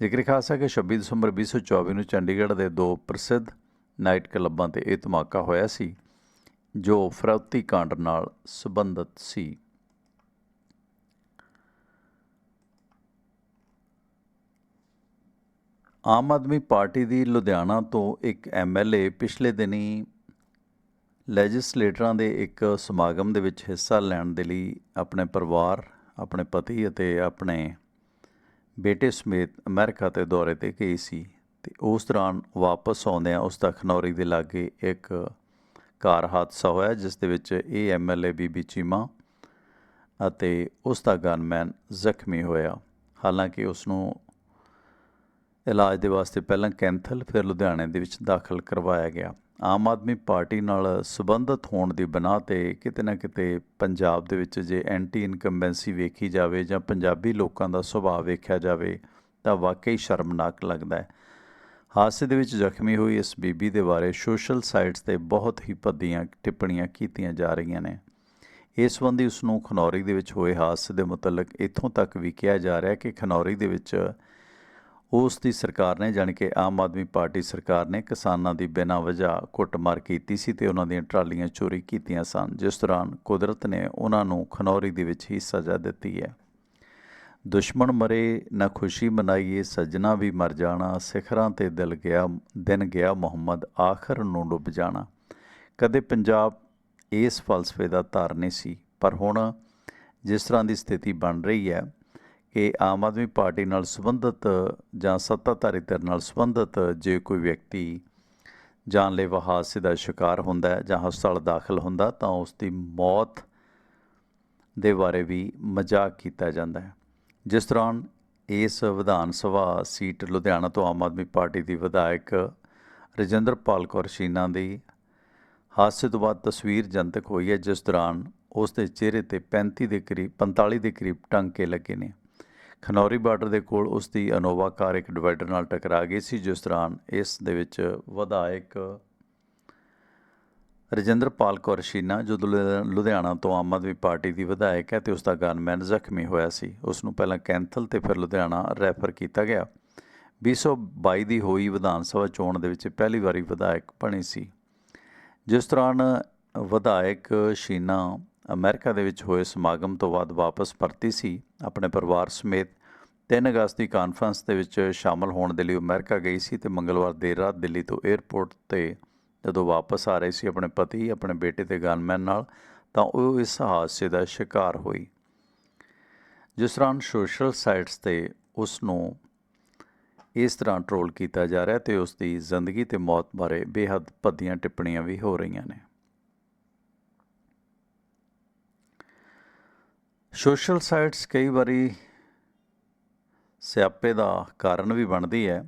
ਜ਼ਿਕਰ ਖਾਸ ਹੈ ਕਿ 26 ਦਸੰਬਰ 2024 ਨੂੰ ਚੰਡੀਗੜ੍ਹ ਦੇ ਦੋ ਪ੍ਰਸਿੱਧ ਨਾਈਟ ਕਲੱਬਾਂ ਤੇ ਇਹ ਧਮਾਕਾ ਹੋਇਆ ਸੀ, ਜੋ ਫਰੌਤੀ ਕਾਂਡ ਨਾਲ ਸੰਬੰਧਿਤ ਸੀ। ਆਮ ਆਦਮੀ ਪਾਰਟੀ ਦੀ ਲੁਧਿਆਣਾ ਤੋਂ ਇੱਕ ਐਮਐਲਏ ਪਿਛਲੇ ਦਿਨੀ ਲੈਜਿਸਲੇਟਰਾਂ ਦੇ ਇੱਕ ਸਮਾਗਮ ਦੇ ਵਿੱਚ ਹਿੱਸਾ ਲੈਣ ਦੇ ਲਈ ਆਪਣੇ ਪਰਿਵਾਰ, ਆਪਣੇ ਪਤੀ ਅਤੇ ਆਪਣੇ ਬੇਟੇ ਸਮੇਤ ਅਮਰੀਕਾ ਤੇ ਦੌਰੇ ਤੇ ਗਈ ਸੀ ਤੇ ਉਸ ਦੌਰਾਨ ਵਾਪਸ ਆਉਂਦਿਆਂ ਉਸ ਦਾ ਖਨੌਰੀ ਦੇ ਲਾਗੇ ਇੱਕ ਕਾਰ ਹਾਦਸਾ ਹੋਇਆ, ਜਿਸ ਦੇ ਵਿੱਚ ਇਹ ਐਮਐਲਏ ਬੀਬੀ ਚੀਮਾ ਅਤੇ ਉਸ ਦਾ ਗਨਮੈਨ ਜ਼ਖਮੀ ਹੋਇਆ। ਹਾਲਾਂਕਿ ਉਸ ਨੂੰ ਇਲਾਜ ਦੇ ਵਾਸਤੇ ਪਹਿਲਾਂ ਕੈਂਥਲ, ਫਿਰ ਲੁਧਿਆਣੇ ਦੇ ਵਿੱਚ ਦਾਖਲ ਕਰਵਾਇਆ ਗਿਆ। ਆਮ ਆਦਮੀ ਪਾਰਟੀ ਨਾਲ ਸੰਬੰਧਿਤ ਹੋਣ ਦੀ ਬਣਾ ਤੇ ਕਿਤੇ ਨਾ ਕਿਤੇ ਪੰਜਾਬ ਦੇ ਵਿੱਚ ਜੇ ਐਂਟੀ ਇਨਕੰਬੈਂਸੀ ਵੇਖੀ ਜਾਵੇ ਜਾਂ ਪੰਜਾਬੀ ਲੋਕਾਂ ਦਾ ਸੁਭਾਅ ਵੇਖਿਆ ਜਾਵੇ, ਤਾਂ ਵਾਕਈ ਸ਼ਰਮਨਾਕ ਲੱਗਦਾ ਹੈ। ਹਾਦਸੇ ਦੇ ਵਿੱਚ ਜ਼ਖਮੀ ਹੋਈ ਇਸ ਬੀਬੀ ਦੇ ਬਾਰੇ ਸੋਸ਼ਲ ਸਾਈਟਸ ਤੇ ਬਹੁਤ ਹੀ ਭੱਦੀਆਂ ਟਿੱਪਣੀਆਂ ਕੀਤੀਆਂ ਜਾ ਰਹੀਆਂ ਨੇ। ਇਸ ਸੰਬੰਧੀ ਉਸ ਨੂੰ ਖਨੌਰੀ ਦੇ ਵਿੱਚ ਹੋਏ ਹਾਦਸੇ ਦੇ ਮੁਤਲਕ ਇੱਥੋਂ ਤੱਕ ਵੀ ਕਿਹਾ ਜਾ ਰਿਹਾ ਕਿ ਖਨੌਰੀ ਦੇ ਵਿੱਚ ਉਸ ਦੀ ਸਰਕਾਰ ਨੇ, ਜਾਣੀ ਕਿ ਆਮ ਆਦਮੀ ਪਾਰਟੀ ਸਰਕਾਰ ਨੇ ਕਿਸਾਨਾਂ ਦੀ ਬਿਨਾਂ ਵਜ੍ਹਾ ਕੁੱਟਮਾਰ ਕੀਤੀ ਸੀ ਤੇ ਉਹਨਾਂ ਦੀਆਂ ਟਰਾਲੀਆਂ ਚੋਰੀ ਕੀਤੀਆਂ ਸਨ, ਜਿਸ ਦੌਰਾਨ ਕੁਦਰਤ ਨੇ ਉਹਨਾਂ ਨੂੰ ਖਨੌਰੀ ਦੇ ਵਿੱਚ ਹੀ ਸਜ਼ਾ ਦਿੱਤੀ ਹੈ। ਦੁਸ਼ਮਣ ਮਰੇ, ਨਾ ਖੁਸ਼ੀ ਮਨਾਈਏ, ਸੱਜਣਾ ਵੀ ਮਰ ਜਾਣਾ, ਸਿਖਰਾਂ ਤੇ ਦਿਲ ਗਿਆ, ਦਿਨ ਗਿਆ ਮੁਹੰਮਦ, ਆਖਰ ਨੂੰ ਡੁੱਬ ਜਾਣਾ। ਕਦੇ ਪੰਜਾਬ ਇਸ ਫਲਸਫੇ ਦਾ ਧਾਰਨੀ ਸੀ, ਪਰ ਹੁਣ ਜਿਸ ਤਰ੍ਹਾਂ ਦੀ ਸਥਿਤੀ ਬਣ ਰਹੀ ਹੈ ਕਿ ਆਮ ਆਦਮੀ ਪਾਰਟੀ ਨਾਲ ਸੰਬੰਧਿਤ ਜਾਂ ਸੱਤਾਧਾਰੀ ਧਿਰ ਨਾਲ ਸੰਬੰਧਿਤ ਜੇ ਕੋਈ ਵਿਅਕਤੀ ਜਾਨਲੇਵਾ ਹਾਦਸੇ ਦਾ ਸ਼ਿਕਾਰ ਹੁੰਦਾ ਹੈ ਜਾਂ ਹਸਪਤਾਲ ਦਾਖਲ ਹੁੰਦਾ ਤਾਂ ਉਸ ਦੀ ਮੌਤ ਦੇ ਬਾਰੇ ਵੀ ਮਜ਼ਾਕ ਕੀਤਾ ਜਾਂਦਾ ਹੈ। ਜਿਸ ਦੌਰਾਨ ਇਸ ਵਿਧਾਨ ਸਭਾ ਸੀਟ ਲੁਧਿਆਣਾ ਤੋਂ ਆਮ ਆਦਮੀ ਪਾਰਟੀ ਦੀ ਵਿਧਾਇਕ ਰਜਿੰਦਰਪਾਲ ਕੌਰ ਸ਼ੀਨਾ ਦੀ ਹਾਦਸੇ ਤੋਂ ਬਾਅਦ ਤਸਵੀਰ ਜਨਤਕ ਹੋਈ ਹੈ, ਜਿਸ ਦੌਰਾਨ ਉਸ ਦੇ ਚਿਹਰੇ ਤੇ 35 ਦੇ ਕਰੀਬ 45 ਦੇ ਕਰੀਬ ਟਾਂਕੇ ਲੱਗੇ ਨੇ। ਖਨੌਰੀ ਬਾਰਡਰ ਦੇ ਕੋਲ ਉਸ ਦੀ ਅਨੋਵਾ ਕਾਰ ਇੱਕ ਡਿਵਾਈਡਰ ਨਾਲ ਟਕਰਾ ਗਈ ਸੀ, ਜਿਸ ਦੌਰਾਨ ਇਸ ਦੇ ਵਿੱਚ ਵਿਧਾਇਕ ਰਜਿੰਦਰ ਪਾਲ ਕੌਰ ਸ਼ੀਨਾ, ਜੋ ਲੁ- ਲੁਧਿਆਣਾ ਤੋਂ ਆਮ ਆਦਮੀ ਪਾਰਟੀ ਦੀ ਵਿਧਾਇਕ ਹੈ ਤੇ ਉਸ ਦਾ ਗਨਮੈਨ ਜ਼ਖਮੀ ਹੋਇਆ ਸੀ। ਉਸ ਨੂੰ ਪਹਿਲਾਂ ਕੈਂਥਲ ਤੇ ਫਿਰ ਲੁਧਿਆਣਾ ਰੈਫਰ ਕੀਤਾ ਗਿਆ। 2022 ਦੀ ਹੋਈ ਵਿਧਾਨ ਸਭਾ ਚੋਣ ਦੇ ਵਿੱਚ ਪਹਿਲੀ ਵਾਰੀ ਵਿਧਾਇਕ ਬਣੀ ਸੀ। ਜਿਸ ਦੌਰਾਨ ਵਿਧਾਇਕ ਸ਼ੀਨਾ ਅਮਰੀਕਾ ਦੇ ਵਿੱਚ ਹੋਏ ਸਮਾਗਮ ਤੋਂ ਬਾਅਦ ਵਾਪਸ ਪਰਤੀ ਸੀ। ਆਪਣੇ ਪਰਿਵਾਰ ਸਮੇਤ 3 ਅਗਸਤ ਦੀ ਕਾਨਫਰੰਸ ਦੇ ਵਿੱਚ ਸ਼ਾਮਲ ਹੋਣ ਦੇ ਲਈ ਅਮਰੀਕਾ ਗਈ ਸੀ ਤੇ ਮੰਗਲਵਾਰ ਦੇਰ ਰਾਤ ਦਿੱਲੀ ਤੋਂ 에ਅਰਪੋਰਟ ਤੇ ਜਦੋਂ ਵਾਪਸ ਆ ਰਹੀ ਸੀ ਆਪਣੇ ਪਤੀ, ਆਪਣੇ ਬੇਟੇ ਤੇ ਗਨਮੈਨ ਨਾਲ, ਤਾਂ ਉਹ ਇਸ ਹਾਦਸੇ ਦਾ ਸ਼ਿਕਾਰ ਹੋਈ। ਜਿਸ ਦੌਰਾਨ ਸੋਸ਼ਲ ਸਾਈਟਸ ਤੇ ਉਸ ਨੂੰ ਇਸ ਤਰ੍ਹਾਂ ਟ੍ਰੋਲ ਕੀਤਾ ਜਾ ਰਿਹਾ ਤੇ ਉਸ ਦੀ ਜ਼ਿੰਦਗੀ ਤੇ ਮੌਤ ਬਾਰੇ ਬੇਹੱਦ ਭੱਦੀਆਂ ਟਿੱਪਣੀਆਂ ਵੀ ਹੋ ਰਹੀਆਂ ਨੇ। ਸੋਸ਼ਲ ਸਾਈਟਸ ਕਈ ਵਾਰੀ ਸਿਆਪੇ ਦਾ ਕਾਰਨ ਵੀ ਬਣਦੀ ਹੈ।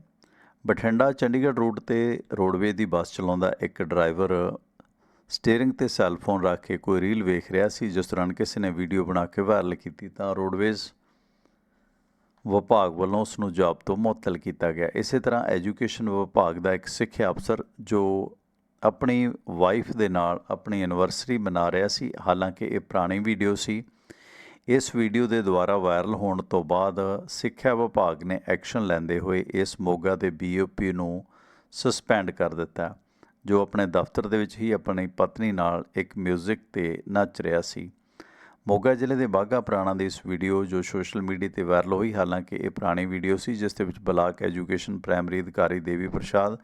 ਬਠਿੰਡਾ, ਚੰਡੀਗੜ੍ਹ ਰੂਟ ਤੇ ਰੋਡਵੇ ਦੀ ਬੱਸ ਚਲਾਉਂਦਾ ਇੱਕ ਡਰਾਈਵਰ ਸਟੀਅਰਿੰਗ ਤੇ ਸੈੱਲ ਫੋਨ ਰੱਖ ਕੇ ਕੋਈ ਰੀਲ ਵੇਖ ਰਿਹਾ ਸੀ। ਜਿਸ ਦੌਰਾਨ ਕਿਸੇ ਨੇ ਵੀਡੀਓ ਬਣਾ ਕੇ ਵਾਇਰਲ ਕੀਤੀ ਤਾਂ ਰੋਡਵੇਜ਼ ਵਿਭਾਗ ਵੱਲੋਂ ਉਸ ਨੂੰ ਜੌਬ ਤੋਂ ਮੁਅੱਤਲ ਕੀਤਾ ਗਿਆ। ਇਸੇ ਤਰ੍ਹਾਂ ਐਜੂਕੇਸ਼ਨ ਵਿਭਾਗ ਦਾ ਇੱਕ ਸਿੱਖਿਆ ਅਫਸਰ ਜੋ ਆਪਣੀ ਵਾਈਫ ਦੇ ਨਾਲ ਆਪਣੀ ਐਨਵਰਸਰੀ ਮਨਾ ਰਿਹਾ ਸੀ, ਹਾਲਾਂਕਿ ਇਹ ਪੁਰਾਣੀ ਵੀਡੀਓ ਸੀ। ਇਸ ਵੀਡੀਓ ਦੇ ਦੁਆਰਾ ਵਾਇਰਲ ਹੋਣ ਤੋਂ ਬਾਅਦ ਸਿੱਖਿਆ ਵਿਭਾਗ ਨੇ ਐਕਸ਼ਨ ਲੈਂਦੇ ਹੋਏ ਇਸ ਮੋਗਾ ਦੇ ਬੀਓਪੀ ਨੂੰ ਸਸਪੈਂਡ ਕਰ ਦਿੱਤਾ, ਜੋ ਆਪਣੇ ਦਫ਼ਤਰ ਦੇ ਵਿੱਚ ਹੀ ਆਪਣੀ ਪਤਨੀ ਨਾਲ ਇੱਕ ਮਿਊਜ਼ਿਕ ਤੇ ਨੱਚ ਰਿਹਾ ਸੀ। ਮੋਗਾ ਜ਼ਿਲ੍ਹੇ ਦੇ ਬਾਗਾ ਪੁਰਾਣਾ ਦੀ ਇਸ ਵੀਡੀਓ ਜੋ ਸੋਸ਼ਲ ਮੀਡੀਆ ਤੇ ਵਾਇਰਲ ਹੋਈ, ਹਾਲਾਂਕਿ ਇਹ ਪੁਰਾਣੀ ਵੀਡੀਓ ਸੀ, ਜਿਸ ਦੇ ਵਿੱਚ ਬਲਾਕ ਐਜੂਕੇਸ਼ਨ ਪ੍ਰਾਇਮਰੀ ਅਧਿਕਾਰੀ ਦੇਵੀ ਪ੍ਰਸਾਦ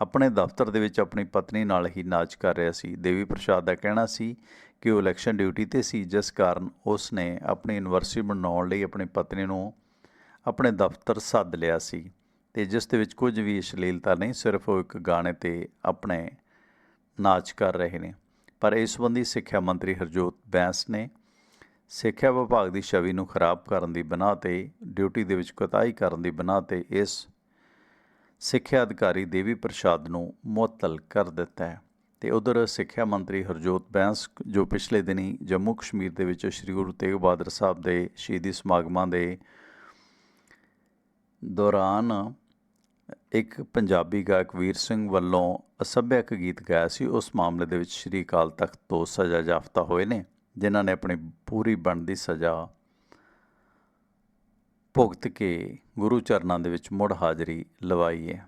ਆਪਣੇ ਦਫ਼ਤਰ ਦੇ ਵਿੱਚ ਆਪਣੀ ਪਤਨੀ ਨਾਲ ਹੀ ਨਾਚ ਕਰ ਰਿਹਾ ਸੀ। ਦੇਵੀ ਪ੍ਰਸਾਦ ਦਾ ਕਹਿਣਾ ਸੀ ਕਿ ਉਹ ਇਲੈਕਸ਼ਨ ਡਿਊਟੀ ਤੇ ਸੀ, ਜਿਸ ਕਾਰਨ ਉਸ ਨੇ ਆਪਣੀ ਐਨਵਰਸਰੀ ਬਣਾਉਣ ਲਈ ਆਪਣੀ ਪਤਨੀ ਨੂੰ ਆਪਣੇ ਦਫ਼ਤਰ ਸੱਦ ਲਿਆ ਸੀ ਤੇ ਜਿਸ ਦੇ ਵਿੱਚ ਕੁਝ ਵੀ ਅਸ਼ਲੀਲਤਾ ਨਹੀਂ, ਸਿਰਫ ਉਹ ਇੱਕ ਗਾਣੇ ਤੇ ਆਪਣੇ ਨਾਚ ਕਰ ਰਹੇ ਨੇ। ਪਰ ਇਸ ਸੰਬੰਧੀ ਸਿੱਖਿਆ ਮੰਤਰੀ ਹਰਜੋਤ ਬੈਂਸ ਨੇ ਸਿੱਖਿਆ ਵਿਭਾਗ ਦੀ ਛਵੀ ਨੂੰ ਖਰਾਬ ਕਰਨ ਦੀ ਬਣਾ ਤੇ ਡਿਊਟੀ ਦੇ ਵਿੱਚ ਕੋਤਾਹੀ ਕਰਨ ਦੀ ਬਣਾ ਤੇ ਇਸ ਸਿੱਖਿਆ ਅਧਿਕਾਰੀ ਦੇਵੀ ਪ੍ਰਸਾਦ ਨੂੰ ਮੁਅੱਤਲ ਕਰ ਦਿੱਤਾ ਹੈ। ਤੇ ਉਧਰ ਸਿੱਖਿਆ ਮੰਤਰੀ ਹਰਜੋਤ ਬੈਂਸ, ਜੋ ਪਿਛਲੇ ਦਿਨੀ ਜੰਮੂ ਕਸ਼ਮੀਰ ਦੇ ਵਿੱਚ ਸ੍ਰੀ ਗੁਰੂ ਤੇਗ ਬਹਾਦਰ ਸਾਹਿਬ ਦੇ ਸ਼ਹੀਦੀ ਸਮਾਗਮਾਂ ਦੇ ਦੌਰਾਨ ਇੱਕ ਪੰਜਾਬੀ ਗਾਇਕ ਵੀਰ ਸਿੰਘ ਵੱਲੋਂ ਅਸਭਿਅਕ ਗੀਤ ਗਾਇਆ ਸੀ। ਉਸ ਮਾਮਲੇ ਦੇ ਵਿੱਚ ਸ੍ਰੀ ਅਕਾਲ ਤਖਤ ਤੋਂ ਸਜ਼ਾ ਯਾਫਤਾ ਹੋਏ ਨੇ, ਜਿਨ੍ਹਾਂ ਨੇ ਆਪਣੀ ਪੂਰੀ ਬਣਦੀ ਸਜ਼ਾ ਭੁਗਤ ਕੇ ਗੁਰੂ ਚਰਨਾਂ ਦੇ ਵਿੱਚ ਮੁੜ ਹਾਜ਼ਰੀ ਲਵਾਈ ਹੈ।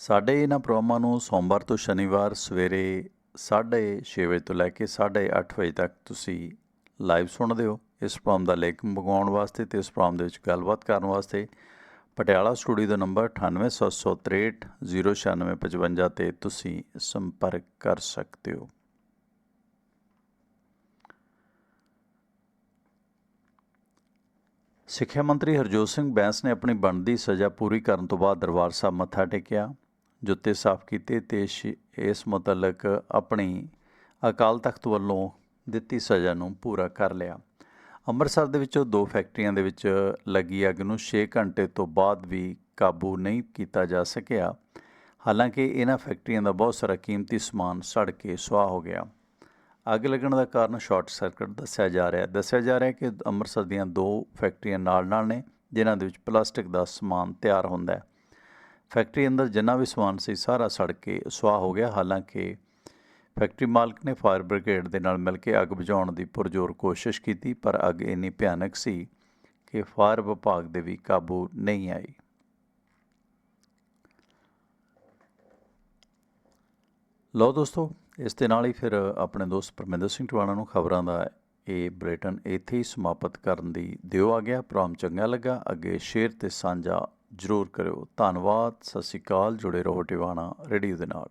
ਸਾਡੇ ਇਹਨਾਂ ਪ੍ਰੋਗਰਾਮਾਂ ਨੂੰ ਸੋਮਵਾਰ ਤੋਂ ਸ਼ਨੀਵਾਰ ਸਵੇਰੇ 6:30 ਵਜੇ ਤੋਂ ਲੈ ਕੇ 8:30 ਵਜੇ ਤੱਕ ਤੁਸੀਂ ਲਾਈਵ ਸੁਣਦੇ ਹੋ। ਇਸ ਪ੍ਰੋਗਰਾਮ ਦਾ ਲੇਖ ਮੰਗਵਾਉਣ ਵਾਸਤੇ ਤੇ ਇਸ ਪ੍ਰੋਗਰਾਮ ਦੇ ਵਿੱਚ ਗੱਲਬਾਤ ਕਰਨ ਵਾਸਤੇ ਪਟਿਆਲਾ ਸਟੂਡੀਓ ਦਾ ਨੰਬਰ 9876309655 ਤੇ ਤੁਸੀਂ ਸੰਪਰਕ ਕਰ ਸਕਦੇ ਹੋ। ਸਿੱਖਿਆ ਮੰਤਰੀ ਹਰਜੋਤ ਸਿੰਘ ਬੈਂਸ ਨੇ ਆਪਣੀ ਬਣਦੀ ਸਜ਼ਾ ਪੂਰੀ ਕਰਨ ਤੋਂ ਬਾਅਦ ਦਰਬਾਰ ਸਾਹਿਬ ਮੱਥਾ ਟੇਕਿਆ। ਜੁੱਤੇ ਸਾਫ਼ ਕੀਤੇ ਤੇ ਸ਼ਿ- ਇਸ ਮੁਤਲਕ ਆਪਣੀ ਅਕਾਲ ਤਖਤ ਵੱਲੋਂ ਦਿੱਤੀ ਸਜ਼ਾ ਨੂੰ ਪੂਰਾ ਕਰ ਲਿਆ। ਅੰਮ੍ਰਿਤਸਰ ਦੇ ਵਿੱਚੋਂ ਦੋ ਫੈਕਟਰੀਆਂ ਦੇ ਵਿੱਚ ਲੱਗੀ ਅੱਗ ਨੂੰ 6 ਘੰਟੇ ਤੋਂ ਬਾਅਦ ਵੀ ਕਾਬੂ ਨਹੀਂ ਕੀਤਾ ਜਾ ਸਕਿਆ। ਹਾਲਾਂਕਿ ਇਹਨਾਂ ਫੈਕਟਰੀਆਂ ਦਾ ਬਹੁਤ ਸਾਰਾ ਕੀਮਤੀ ਸਮਾਨ ਸੜ ਕੇ ਸੁਆਹ ਹੋ ਗਿਆ। ਅੱਗ ਲੱਗਣ ਦਾ ਕਾਰਨ ਸ਼ਾਰਟ ਸਰਕਟ ਦੱਸਿਆ ਜਾ ਰਿਹਾ ਹੈ। ਦੱਸਿਆ ਜਾ ਰਿਹਾ ਹੈ ਕਿ ਅੰਮ੍ਰਿਤਸਰ ਦੀਆਂ ਦੋ ਫੈਕਟਰੀਆਂ ਨਾਲ-ਨਾਲ ਨੇ, ਜਿਨ੍ਹਾਂ ਦੇ ਵਿੱਚ ਪਲਾਸਟਿਕ ਦਾ ਸਮਾਨ ਤਿਆਰ ਹੁੰਦਾ ਹੈ। ਫੈਕਟਰੀ ਅੰਦਰ ਜਿੰਨਾ ਵੀ ਸਮਾਨ ਸੀ, ਸਾਰਾ ਸੜ ਕੇ ਸੁਆਹ ਹੋ ਗਿਆ। ਹਾਲਾਂਕਿ ਫੈਕਟਰੀ ਮਾਲਕ ਨੇ ਫਾਇਰ ਬ੍ਰਿਗੇਡ ਦੇ ਨਾਲ ਮਿਲ ਕੇ ਅੱਗ ਬੁਝਾਉਣ ਦੀ ਪੁਰਜ਼ੋਰ ਕੋਸ਼ਿਸ਼ ਕੀਤੀ, ਪਰ ਅੱਗ ਇੰਨੀ ਭਿਆਨਕ ਸੀ ਕਿ ਫਾਇਰ ਵਿਭਾਗ ਦੇ ਵੀ ਕਾਬੂ ਨਹੀਂ ਆਈ। ਲਓ ਦੋਸਤੋ, ਇਸ ਦੇ ਨਾਲ ਹੀ ਫਿਰ ਆਪਣੇ ਦੋਸਤ ਪਰਮਿੰਦਰ ਸਿੰਘ ਟਵਾਣਾ ਨੂੰ ਖਬਰਾਂ ਦਾ ਇਹ ਬ੍ਰਿਟਨ ਇੱਥੇ ਹੀ ਸਮਾਪਤ ਕਰਨ ਦੀ ਦਿਓ ਆ ਗਿਆ। ਪ੍ਰੋਗਰਾਮ ਚੰਗਾ ਲੱਗਾ, ਅੱਗੇ ਸ਼ੇਅਰ ਤੇ ਸਾਂਝਾ ਜ਼ਰੂਰ ਕਰਿਓ। ਧੰਨਵਾਦ। ਸਤਿ ਸ਼੍ਰੀ ਅਕਾਲ। ਜੁੜੇ ਰਹੋ ਟਿਵਾਣਾ ਰੇਡੀਓ ਦੇ ਨਾਲ।